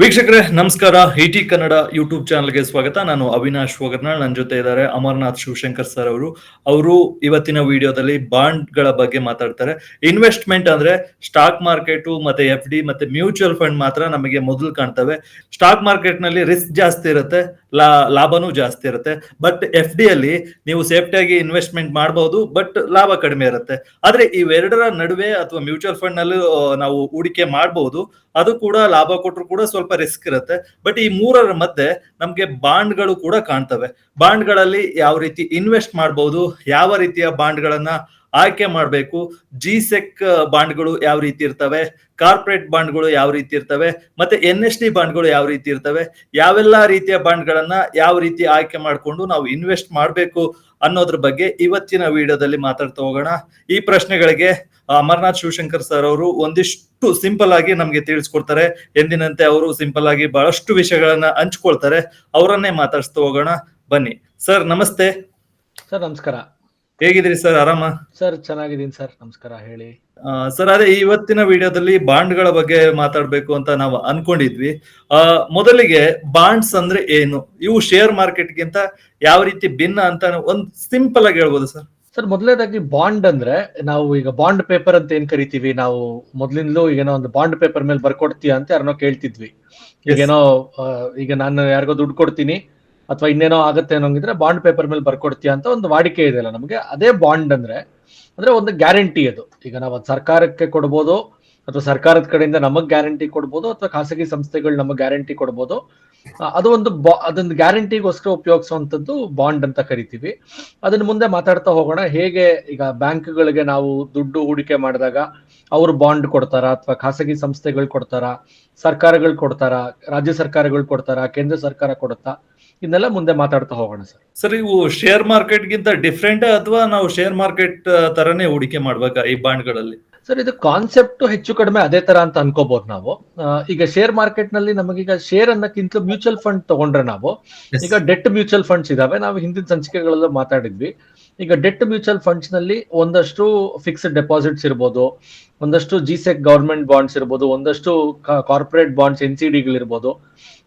ವೀಕ್ಷಕರೇ, ನಮಸ್ಕಾರ. ಇಟಿ ಕನ್ನಡ ಯೂಟ್ಯೂಬ್ ಚಾನಲ್ಗೆ ಸ್ವಾಗತ. ನಾನು ಅವಿನಾಶ್ ಹೋಗರ್ನಾಳ್ ನನ್ನ ಜೊತೆ ಇದ್ದಾರೆ ಅಮರ್ನಾಥ್ ಶಿವಶಂಕರ್ ಸರ್ ಅವರು. ಅವರು ಇವತ್ತಿನ ವಿಡಿಯೋದಲ್ಲಿ ಬಾಂಡ್ಗಳ ಬಗ್ಗೆ ಮಾತಾಡ್ತಾರೆ. ಇನ್ವೆಸ್ಟ್ಮೆಂಟ್ ಅಂದ್ರೆ ಸ್ಟಾಕ್ ಮಾರ್ಕೆಟ್ ಮತ್ತೆ ಎಫ್ ಡಿ ಮತ್ತೆ ಮ್ಯೂಚುವಲ್ ಫಂಡ್ ಮಾತ್ರ ನಮಗೆ ಮೊದಲು ಕಾಣ್ತವೆ. ಸ್ಟಾಕ್ ಮಾರ್ಕೆಟ್ನಲ್ಲಿ ರಿಸ್ಕ್ ಜಾಸ್ತಿ ಇರುತ್ತೆ, ಲಾ, ಲಾಭನೂ ಜಾಸ್ತಿ ಇರುತ್ತೆ. ಬಟ್ ಎಫ್ ಡಿ ಅಲ್ಲಿ ನೀವು ಸೇಫ್ಟಿಯಾಗಿ ಇನ್ವೆಸ್ಟ್ಮೆಂಟ್ ಮಾಡಬಹುದು ಬಟ್ ಲಾಭ ಕಡಿಮೆ ಇರುತ್ತೆ. ಆದ್ರೆ ಇವೆರಡರ ನಡುವೆ ಅಥವಾ ಮ್ಯೂಚುವಲ್ ಫಂಡ್ನಲ್ಲಿ ನಾವು ಹೂಡಿಕೆ ಮಾಡಬಹುದು ಅದು ಕೂಡ ಲಾಭ ಕೊಟ್ಟರು ಕೂಡ ಸ್ವಲ್ಪ ರಿಸ್ಕ್ ಇರುತ್ತೆ. ಬಟ್ ಈ ಮೂರರ ಮಧ್ಯೆ ನಮಗೆ ಬಾಂಡ್ಗಳು ಕೂಡ ಕಾಣ್ತವೆ. ಬಾಂಡ್ಗಳಲ್ಲಿ ಯಾವ ರೀತಿ ಇನ್ವೆಸ್ಟ್ ಮಾಡಬಹುದು ಯಾವ ರೀತಿಯ ಬಾಂಡ್ಗಳನ್ನ ಆಯ್ಕೆ ಮಾಡಬೇಕು ಜಿ ಸೆಕ್ ಬಾಂಡ್ಗಳು ಯಾವ ರೀತಿ ಇರ್ತವೆ, ಕಾರ್ಪೊರೇಟ್ ಬಾಂಡ್ಗಳು ಯಾವ ರೀತಿ ಇರ್ತವೆ, ಮತ್ತೆ ಎನ್ ಎಸ್ ಡಿ ಬಾಂಡ್ಗಳು ಯಾವ ರೀತಿ ಇರ್ತವೆ, ಯಾವೆಲ್ಲ ರೀತಿಯ ಬಾಂಡ್ಗಳನ್ನ ಯಾವ ರೀತಿ ಆಯ್ಕೆ ಮಾಡಿಕೊಂಡು ನಾವು ಇನ್ವೆಸ್ಟ್ ಮಾಡಬೇಕು ಅನ್ನೋದ್ರ ಬಗ್ಗೆ ಇವತ್ತಿನ ವಿಡಿಯೋದಲ್ಲಿ ಮಾತಾಡ್ತಾ ಹೋಗೋಣ. ಈ ಪ್ರಶ್ನೆಗಳಿಗೆ ಅಮರ್ನಾಥ್ ಶಿವಶಂಕರ್ ಸರ್ ಅವರು ಒಂದಿಷ್ಟು ಸಿಂಪಲ್ ಆಗಿ ನಮ್ಗೆ ತಿಳಿಸ್ಕೊಡ್ತಾರೆ. ಎಂದಿನಂತೆ ಅವರು ಸಿಂಪಲ್ ಆಗಿ ಬಹಳಷ್ಟು ವಿಷಯಗಳನ್ನ ಹಂಚ್ಕೊಳ್ತಾರೆ. ಅವರನ್ನೇ ಮಾತಾಡ್ಸ್ತಾ ಹೋಗೋಣ. ಬನ್ನಿ. ಸರ್ ನಮಸ್ತೆ. ಸರ್ ನಮಸ್ಕಾರ. ಹೇಗಿದ್ರಿ ಸರ್? ಆರಾಮ? ಸರ್ ಚೆನ್ನಾಗಿದ್ದೀನಿ ಸರ್. ನಮಸ್ಕಾರ ಹೇಳಿ. ಸರ್ ಅದೇ ಇವತ್ತಿನ ವಿಡಿಯೋದಲ್ಲಿ ಬಾಂಡ್ಗಳ ಬಗ್ಗೆ ಮಾತಾಡ್ಬೇಕು ಅಂತ ನಾವು ಅನ್ಕೊಂಡಿದ್ವಿ. ಆ, ಮೊದಲಿಗೆ ಬಾಂಡ್ಸ್ ಅಂದ್ರೆ ಏನು? ಇವು ಶೇರ್ ಮಾರ್ಕೆಟ್ಗಿಂತ ಯಾವ ರೀತಿ ಭಿನ್ನ ಅಂತ ಒಂದ್ ಸಿಂಪಲ್ ಆಗಿ ಹೇಳ್ಬೋದು ಸರ್? ಸರ್ ಮೊದಲನೇದಾಗಿ ಬಾಂಡ್ ಅಂದ್ರೆ ನಾವು ಈಗ ಬಾಂಡ್ ಪೇಪರ್ ಅಂತ ಏನ್ ಕರಿತೀವಿ? ನಾವು ಮೊದ್ಲಿಂದಲೂ ಏನೋ ಒಂದು ಬಾಂಡ್ ಪೇಪರ್ ಮೇಲೆ ಬರ್ಕೊಡ್ತೀಯ ಅಂತ ಯಾರನ್ನೋ ಕೇಳ್ತಿದ್ವಿ. ಈಗೇನೋ ಈಗ ನಾನು ಯಾರಿಗೋ ದುಡ್ಡು ಕೊಡ್ತೀನಿ ಅಥವಾ ಇನ್ನೇನೋ ಆಗತ್ತೆ ಅನ್ನೋಂಗಿದ್ರೆ ಬಾಂಡ್ ಪೇಪರ್ ಮೇಲೆ ಬರ್ಕೊಡ್ತೀಯ ಅಂತ ಒಂದು ವಾಡಿಕೆ ಇದೆಯಲ್ಲ ನಮಗೆ. ಅದೇ ಬಾಂಡ್ ಅಂದ್ರೆ ಅಂದ್ರೆ ಒಂದು ಗ್ಯಾರಂಟಿ ಅದು. ಈಗ ನಾವು ಅದ್ ಸರ್ಕಾರಕ್ಕೆ ಕೊಡ್ಬೋದು ಅಥವಾ ಸರ್ಕಾರದ ಕಡೆಯಿಂದ ನಮಗ್ ಗ್ಯಾರಂಟಿ ಕೊಡ್ಬೋದು ಅಥವಾ ಖಾಸಗಿ ಸಂಸ್ಥೆಗಳು ನಮಗ್ ಗ್ಯಾರಂಟಿ ಕೊಡ್ಬೋದು ಅದು ಒಂದು ಅದೊಂದು ಗ್ಯಾರಂಟಿಗೋಸ್ಕರ ಉಪಯೋಗಿಸುವಂತದ್ದು ಬಾಂಡ್ ಅಂತ ಕರಿತೀವಿ. ಅದನ್ನ ಮುಂದೆ ಮಾತಾಡ್ತಾ ಹೋಗೋಣ. ಹೇಗೆ ಈಗ ಬ್ಯಾಂಕ್ಗಳಿಗೆ ನಾವು ದುಡ್ಡು ಹೂಡಿಕೆ ಮಾಡಿದಾಗ ಅವರು ಬಾಂಡ್ ಕೊಡ್ತಾರ ಅಥವಾ ಖಾಸಗಿ ಸಂಸ್ಥೆಗಳು ಕೊಡ್ತಾರ, ಸರ್ಕಾರಗಳು ಕೊಡ್ತಾರ, ರಾಜ್ಯ ಸರ್ಕಾರಗಳು ಕೊಡ್ತಾರ, ಕೇಂದ್ರ ಸರ್ಕಾರ ಕೊಡುತ್ತಾ? ಇದನ್ನೆಲ್ಲ ಮುಂದೆ ಮಾತಾಡ್ತಾ ಹೋಗೋಣ ಸರ್. ಸರ್, ಇವು ಶೇರ್ ಮಾರ್ಕೆಟ್ಗಿಂತ ಡಿಫ್ರೆಂಟ್ ಅಥವಾ ನಾವು ಶೇರ್ ಮಾರ್ಕೆಟ್ ತರನೇ ಹೂಡಿಕೆ ಮಾಡ್ಬೇಕಾ ಈ ಬಾಂಡ್ಗಳಲ್ಲಿ? ಸರ್ ಇದು ಕಾನ್ಸೆಪ್ಟ್ ಹೆಚ್ಚು ಕಡಿಮೆ ಅದೇ ತರ ಅಂತ ಅನ್ಕೋಬಹುದು ನಾವು. ಈಗ ಶೇರ್ ಮಾರ್ಕೆಟ್ನಲ್ಲಿ ನಮಗೀಗ ಶೇರ್ ಅನ್ನಕ್ಕಿಂತ ಮ್ಯೂಚುವಲ್ ಫಂಡ್ ತಗೊಂಡ್ರೆ ನಾವು ಈಗ ಡೆಟ್ ಮ್ಯೂಚುವಲ್ ಫಂಡ್ಸ್ ಇದಾವೆ. ನಾವು ಹಿಂದಿನ ಸಂಚಿಕೆಗಳಲ್ಲೂ ಮಾತಾಡಿದ್ವಿ. ಈಗ ಡೆಟ್ ಮ್ಯೂಚುವಲ್ ಫಂಡ್ಸ್ನಲ್ಲಿ ಒಂದಷ್ಟು ಫಿಕ್ಸ್ಡ್ ಡೆಪಾಸಿಟ್ಸ್ ಇರ್ಬೋದು ಒಂದಷ್ಟು ಜಿ ಸೆಕ್ ಗವರ್ಮೆಂಟ್ ಬಾಂಡ್ಸ್ ಇರ್ಬೋದು ಒಂದಷ್ಟು ಕಾರ್ಪೊರೇಟ್ ಬಾಂಡ್ಸ್ ಎನ್ ಸಿ ಡಿಗಳಿರ್ಬೋದು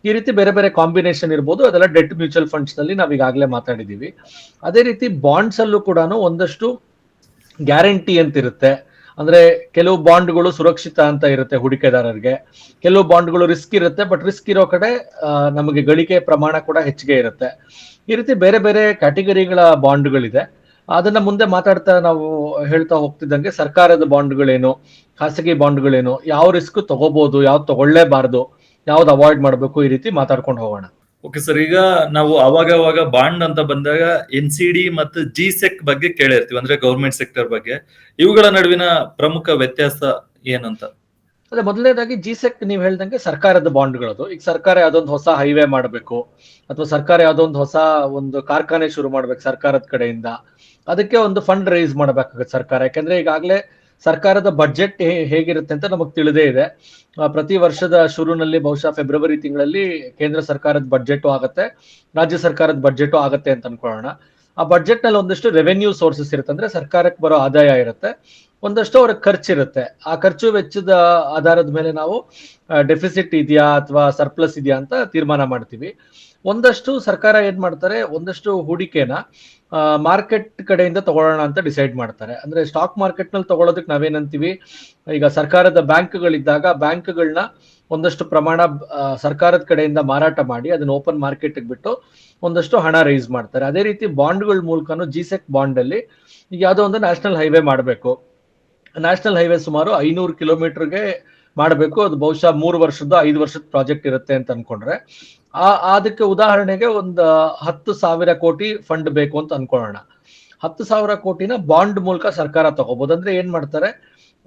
ಈ ರೀತಿ ಬೇರೆ ಬೇರೆ ಕಾಂಬಿನೇಷನ್ ಇರ್ಬೋದು. ಅದೆಲ್ಲ ಡೆಟ್ ಮ್ಯೂಚುವಲ್ ಫಂಡ್ಸ್ನಲ್ಲಿ ನಾವು ಈಗಾಗಲೇ ಮಾತಾಡಿದೀವಿ ಅದೇ ರೀತಿ ಬಾಂಡ್ಸ್ ಅಲ್ಲೂ ಕೂಡ ಒಂದಷ್ಟು ಗ್ಯಾರಂಟಿ ಅಂತ ಇರುತ್ತೆ ಅಂದ್ರೆ ಕೆಲವು ಬಾಂಡ್ಗಳು ಸುರಕ್ಷಿತ ಅಂತ ಇರುತ್ತೆ ಹೂಡಿಕೆದಾರರಿಗೆ. ಕೆಲವು ಬಾಂಡ್ಗಳು ರಿಸ್ಕ್ ಇರುತ್ತೆ, ಬಟ್ ರಿಸ್ಕ್ ಇರೋ ಕಡೆ ನಮಗೆ ಗಳಿಕೆ ಪ್ರಮಾಣ ಕೂಡ ಹೆಚ್ಚಿಗೆ ಇರುತ್ತೆ. ಈ ರೀತಿ ಬೇರೆ ಬೇರೆ ಕ್ಯಾಟಗರಿಗಳ ಬಾಂಡ್ಗಳಿದೆ. ಅದನ್ನ ಮುಂದೆ ಮಾತಾಡ್ತಾ ನಾವು ಹೇಳ್ತಾ ಹೋಗ್ತಿದ್ದಂಗೆ ಸರ್ಕಾರದ ಬಾಂಡ್ಗಳೇನು, ಖಾಸಗಿ ಬಾಂಡ್ಗಳೇನು, ಯಾವ ರಿಸ್ಕ್ ತಗೋಬಹುದು ಯಾವ್ದು ತಗೊಳ್ಳೇಬಾರ್ದು, ಯಾವ್ದು ಅವಾಯ್ಡ್ ಮಾಡಬೇಕು ಈ ರೀತಿ ಮಾತಾಡ್ಕೊಂಡು ಹೋಗೋಣ. ಓಕೆ ಸರ್ ಈಗ ನಾವು ಅವಾಗ ಅವಾಗ ಬಾಂಡ್ ಅಂತ ಬಂದಾಗ ಎನ್ ಸಿ ಡಿ ಮತ್ತು ಜಿ ಸೆಕ್ ಬಗ್ಗೆ ಕೇಳಿರ್ತೀವಿ, ಅಂದ್ರೆ ಗೌರ್ಮೆಂಟ್ ಸೆಕ್ಟರ್ ಬಗ್ಗೆ. ಇವುಗಳ ನಡುವಿನ ಪ್ರಮುಖ ವ್ಯತ್ಯಾಸ ಏನಂತ? ಅದೇ ಮೊದಲನೇದಾಗಿ ಜಿ ಸೆಕ್ ನೀವು ಹೇಳ್ದಂಗೆ ಸರ್ಕಾರದ ಬಾಂಡ್ಗಳದು. ಈಗ ಸರ್ಕಾರ ಯಾವ್ದೊಂದು ಹೊಸ ಹೈವೇ ಮಾಡಬೇಕು, ಅಥವಾ ಸರ್ಕಾರ ಯಾವ್ದೊಂದು ಹೊಸ ಒಂದು ಕಾರ್ಖಾನೆ ಶುರು ಮಾಡ್ಬೇಕು ಸರ್ಕಾರದ ಕಡೆಯಿಂದ. ಅದಕ್ಕೆ ಒಂದು ಫಂಡ್ ರೈಸ್ ಮಾಡಬೇಕಾಗುತ್ತೆ ಸರ್ಕಾರ. ಯಾಕಂದ್ರೆ ಈಗಾಗಲೇ ಸರ್ಕಾರದ ಬಡ್ಜೆಟ್ ಹೇಗಿರುತ್ತೆ ಅಂತ ನಮಗೆ ತಿಳಿದೇ ಇದೆ. ಪ್ರತಿ ವರ್ಷದ ಶುರುನಲ್ಲಿ ಬಹುಶಃ ಫೆಬ್ರವರಿ ತಿಂಗಳಲ್ಲಿ ಕೇಂದ್ರ ಸರ್ಕಾರದ ಬಡ್ಜೆಟ್ ಆಗುತ್ತೆ, ರಾಜ್ಯ ಸರ್ಕಾರದ ಬಡ್ಜೆಟ್ ಆಗತ್ತೆ ಅಂತ ಅನ್ಕೊಳ್ಳೋಣ. ಆ ಬಡ್ಜೆಟ್ನಲ್ಲಿ ಒಂದಷ್ಟು ರೆವೆನ್ಯೂ ಸೋರ್ಸಸ್ ಇರುತ್ತೆ ಅಂದ್ರೆ ಸರ್ಕಾರಕ್ಕೆ ಬರೋ ಆದಾಯ ಇರುತ್ತೆ, ಒಂದಷ್ಟು ಅವ್ರಿಗೆ ಖರ್ಚಿರುತ್ತೆ ಆ ಖರ್ಚು ವೆಚ್ಚದ ಆಧಾರದ ಮೇಲೆ ನಾವು ಡೆಫಿಸಿಟ್ ಇದೆಯಾ ಅಥವಾ ಸರ್ಪ್ಲಸ್ ಇದೆಯಾ ಅಂತ ತೀರ್ಮಾನ ಮಾಡ್ತೀವಿ. ಒಂದಷ್ಟು ಸರ್ಕಾರ ಏನ್ ಮಾಡ್ತಾರೆ, ಒಂದಷ್ಟು ಹೂಡಿಕೆನ ಮಾರ್ಕೆಟ್ ಕಡೆಯಿಂದ ತಗೊಳ್ಳೋಣ ಅಂತ ಡಿಸೈಡ್ ಮಾಡ್ತಾರೆ. ಅಂದ್ರೆ ಸ್ಟಾಕ್ ಮಾರ್ಕೆಟ್ನಲ್ಲಿ ತಗೊಳ್ಳೋದಕ್ಕೆ ನಾವೇನಂತೀವಿ? ಈಗ ಸರ್ಕಾರದ ಬ್ಯಾಂಕ್ಗಳಿದ್ದಾಗ ಬ್ಯಾಂಕ್ಗಳನ್ನ ಒಂದಷ್ಟು ಪ್ರಮಾಣ ಸರ್ಕಾರದ ಕಡೆಯಿಂದ ಮಾರಾಟ ಮಾಡಿ ಅದನ್ನ ಓಪನ್ ಮಾರ್ಕೆಟ್ ಬಿಟ್ಟು ಒಂದಷ್ಟು ಹಣ ರೈಸ್ ಮಾಡ್ತಾರೆ. ಅದೇ ರೀತಿ ಬಾಂಡ್ಗಳ ಮೂಲಕನೂ ಜಿಸೆಕ್ ಬಾಂಡ್ ಅಲ್ಲಿ ಈಗ ಯಾವುದೋ ಒಂದು ನ್ಯಾಷನಲ್ ಹೈವೇ ಮಾಡಬೇಕು. ನ್ಯಾಷನಲ್ ಹೈವೇ ಸುಮಾರು ಐನೂರು ಕಿಲೋಮೀಟರ್ಗೆ ಮಾಡಬೇಕು. ಅದು ಬಹುಶಃ ಮೂರು ವರ್ಷದ ಐದು ವರ್ಷದ ಪ್ರಾಜೆಕ್ಟ್ ಇರುತ್ತೆ ಅಂತ ಅನ್ಕೊಂಡ್ರೆ. ಆ, ಅದಕ್ಕೆ ಉದಾಹರಣೆಗೆ ಒಂದು ಹತ್ತು ಸಾವಿರ ಕೋಟಿ ಫಂಡ್ ಬೇಕು ಅಂತ ಅನ್ಕೊಳ್ಳೋಣ. ಹತ್ತು ಸಾವಿರ ಕೋಟಿನ ಬಾಂಡ್ ಮೂಲಕ ಸರ್ಕಾರ ತಗೋಬಹುದು ಅಂದ್ರೆ ಏನ್ ಮಾಡ್ತಾರೆ?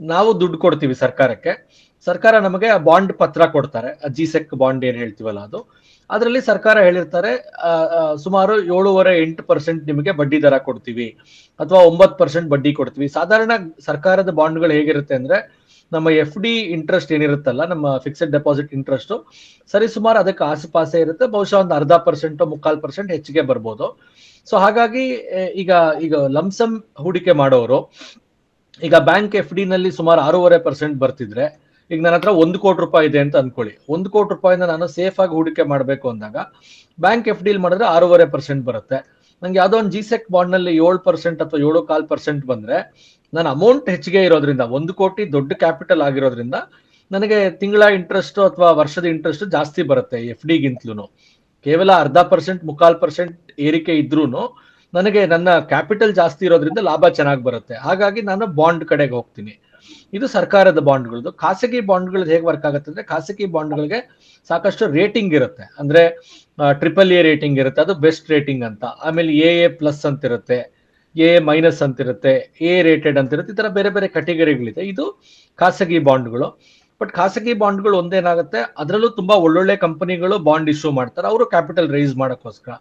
ನಾವು ದುಡ್ಡು ಕೊಡ್ತೀವಿ ಸರ್ಕಾರಕ್ಕೆ. ಸರ್ಕಾರ ನಮಗೆ ಆ ಬಾಂಡ್ ಪತ್ರ ಕೊಡ್ತಾರೆ. ಜಿಸೆಕ್ ಬಾಂಡ್ ಏನ್ ಹೇಳ್ತೀವಲ್ಲ ಅದು. ಅದರಲ್ಲಿ ಸರ್ಕಾರ ಹೇಳಿರ್ತಾರೆ ಸುಮಾರು ಏಳುವರೆ ಎಂಟು ಪರ್ಸೆಂಟ್ ನಿಮಗೆ ಬಡ್ಡಿ ದರ ಕೊಡ್ತೀವಿ. ಅಥವಾ ಒಂಬತ್ತು ಪರ್ಸೆಂಟ್ ಬಡ್ಡಿ ಕೊಡ್ತೀವಿ. ಸಾಧಾರಣ ಸರ್ಕಾರದ ಬಾಂಡ್ಗಳು ಹೇಗಿರುತ್ತೆ ಅಂದ್ರೆ ನಮ್ಮ ಎಫ್ ಡಿ ಇಂಟ್ರೆಸ್ಟ್ ಏನಿರುತ್ತಲ್ಲ, ನಮ್ಮ ಫಿಕ್ಸೆಡ್ ಡೆಪಾಸಿಟ್ ಇಂಟ್ರೆಸ್ಟ್ ಸರಿ ಸುಮಾರು ಅದಕ್ಕೆ ಆಸುಪಾಸೆ ಇರುತ್ತೆ. ಬಹುಶಃ ಒಂದು ಅರ್ಧ ಪರ್ಸೆಂಟ್ ಮುಕ್ಕಾಲ್ ಪರ್ಸೆಂಟ್ ಹೆಚ್ಚಿಗೆ ಬರ್ಬೋದು. ಸೊ ಹಾಗಾಗಿ ಈಗ ಈಗ ಲಂಸಮ್ ಹೂಡಿಕೆ ಮಾಡೋರು, ಈಗ ಬ್ಯಾಂಕ್ ಎಫ್ ಡಿ ನಲ್ಲಿ ಸುಮಾರು ಆರೂವರೆ ಪರ್ಸೆಂಟ್ ಬರ್ತಿದ್ರೆ, ಈಗ ನನ್ನ ಹತ್ರ ಒಂದು ಕೋಟಿ ರೂಪಾಯಿ ಇದೆ ಅಂತ ಅನ್ಕೊಳ್ಳಿ. ಒಂದು ಕೋಟಿ ರೂಪಾಯಿಂದ ನಾನು ಸೇಫ್ ಆಗಿ ಹೂಡಿಕೆ ಮಾಡಬೇಕು ಅಂದಾಗ ಬ್ಯಾಂಕ್ ಎಫ್ ಡಿಲ್ ಮಾಡಿದ್ರೆ ಆರೂವರೆ ಪರ್ಸೆಂಟ್ ಬರುತ್ತೆ. ನಂಗೆ ಯಾವ್ದೋ ಒಂದು ಜಿಸೆಕ್ ಬಾಂಡ್ನಲ್ಲಿ ಏಳು ಪರ್ಸೆಂಟ್ ಅಥವಾ ಏಳು ಕಾಲ್ ಪರ್ಸೆಂಟ್ ಬಂದ್ರೆ ನನ್ನ ಅಮೌಂಟ್ ಹೆಚ್ಚಿಗೆ ಇರೋದ್ರಿಂದ, ಒಂದು ಕೋಟಿ ದೊಡ್ಡ ಕ್ಯಾಪಿಟಲ್ ಆಗಿರೋದ್ರಿಂದ ನನಗೆ ತಿಂಗಳ ಇಂಟ್ರೆಸ್ಟ್ ಅಥವಾ ವರ್ಷದ ಇಂಟ್ರೆಸ್ಟ್ ಜಾಸ್ತಿ ಬರುತ್ತೆ ಎಫ್ ಡಿಗಿಂತಲೂ ಕೇವಲ ಅರ್ಧ ಪರ್ಸೆಂಟ್ ಮುಕ್ಕಾಲ್ ಪರ್ಸೆಂಟ್ ಏರಿಕೆ ಇದ್ರೂ ನನಗೆ ನನ್ನ ಕ್ಯಾಪಿಟಲ್ ಜಾಸ್ತಿ ಇರೋದ್ರಿಂದ ಲಾಭ ಚೆನ್ನಾಗಿ ಬರುತ್ತೆ. ಹಾಗಾಗಿ ನಾನು ಬಾಂಡ್ ಕಡೆಗೆ ಹೋಗ್ತೀನಿ. ಇದು ಸರ್ಕಾರದ ಬಾಂಡ್ಗಳದ್ದು ಖಾಸಗಿ ಬಾಂಡ್ಗಳದ್ದು ಹೇಗೆ ವರ್ಕ್ ಆಗುತ್ತೆ ಅಂದ್ರೆ ಖಾಸಗಿ ಬಾಂಡ್ಗಳಿಗೆ ಸಾಕಷ್ಟು ರೇಟಿಂಗ್ ಇರುತ್ತೆ. ಅಂದ್ರೆ ಟ್ರಿಪಲ್ ಎ ರೇಟಿಂಗ್ ಇರುತ್ತೆ. ಅದು ಬೆಸ್ಟ್ ರೇಟಿಂಗ್ ಅಂತ. ಆಮೇಲೆ ಎ ಎ ಪ್ಲಸ್ ಅಂತ ಇರುತ್ತೆ ಎ ಮೈನಸ್ ಅಂತ ಇರುತ್ತೆ ಎ ರೇಟೆಡ್ ಅಂತ ಇರುತ್ತೆ ಈ ತರ ಬೇರೆ ಬೇರೆ ಕ್ಯಾಟಗರಿಗಳಿದೆ ಇದು ಖಾಸಗಿ ಬಾಂಡ್ಗಳು. ಬಟ್ ಖಾಸಗಿ ಬಾಂಡ್ಗಳು ಒಂದೇನಾಗುತ್ತೆ, ಅದರಲ್ಲೂ ತುಂಬಾ ಒಳ್ಳೊಳ್ಳೆ ಕಂಪನಿಗಳು ಬಾಂಡ್ ಇಶ್ಯೂ ಮಾಡ್ತಾರೆ. ಅವರು ಕ್ಯಾಪಿಟಲ್ ರೈಸ್ ಮಾಡೋಕ್ಕೋಸ್ಕರ.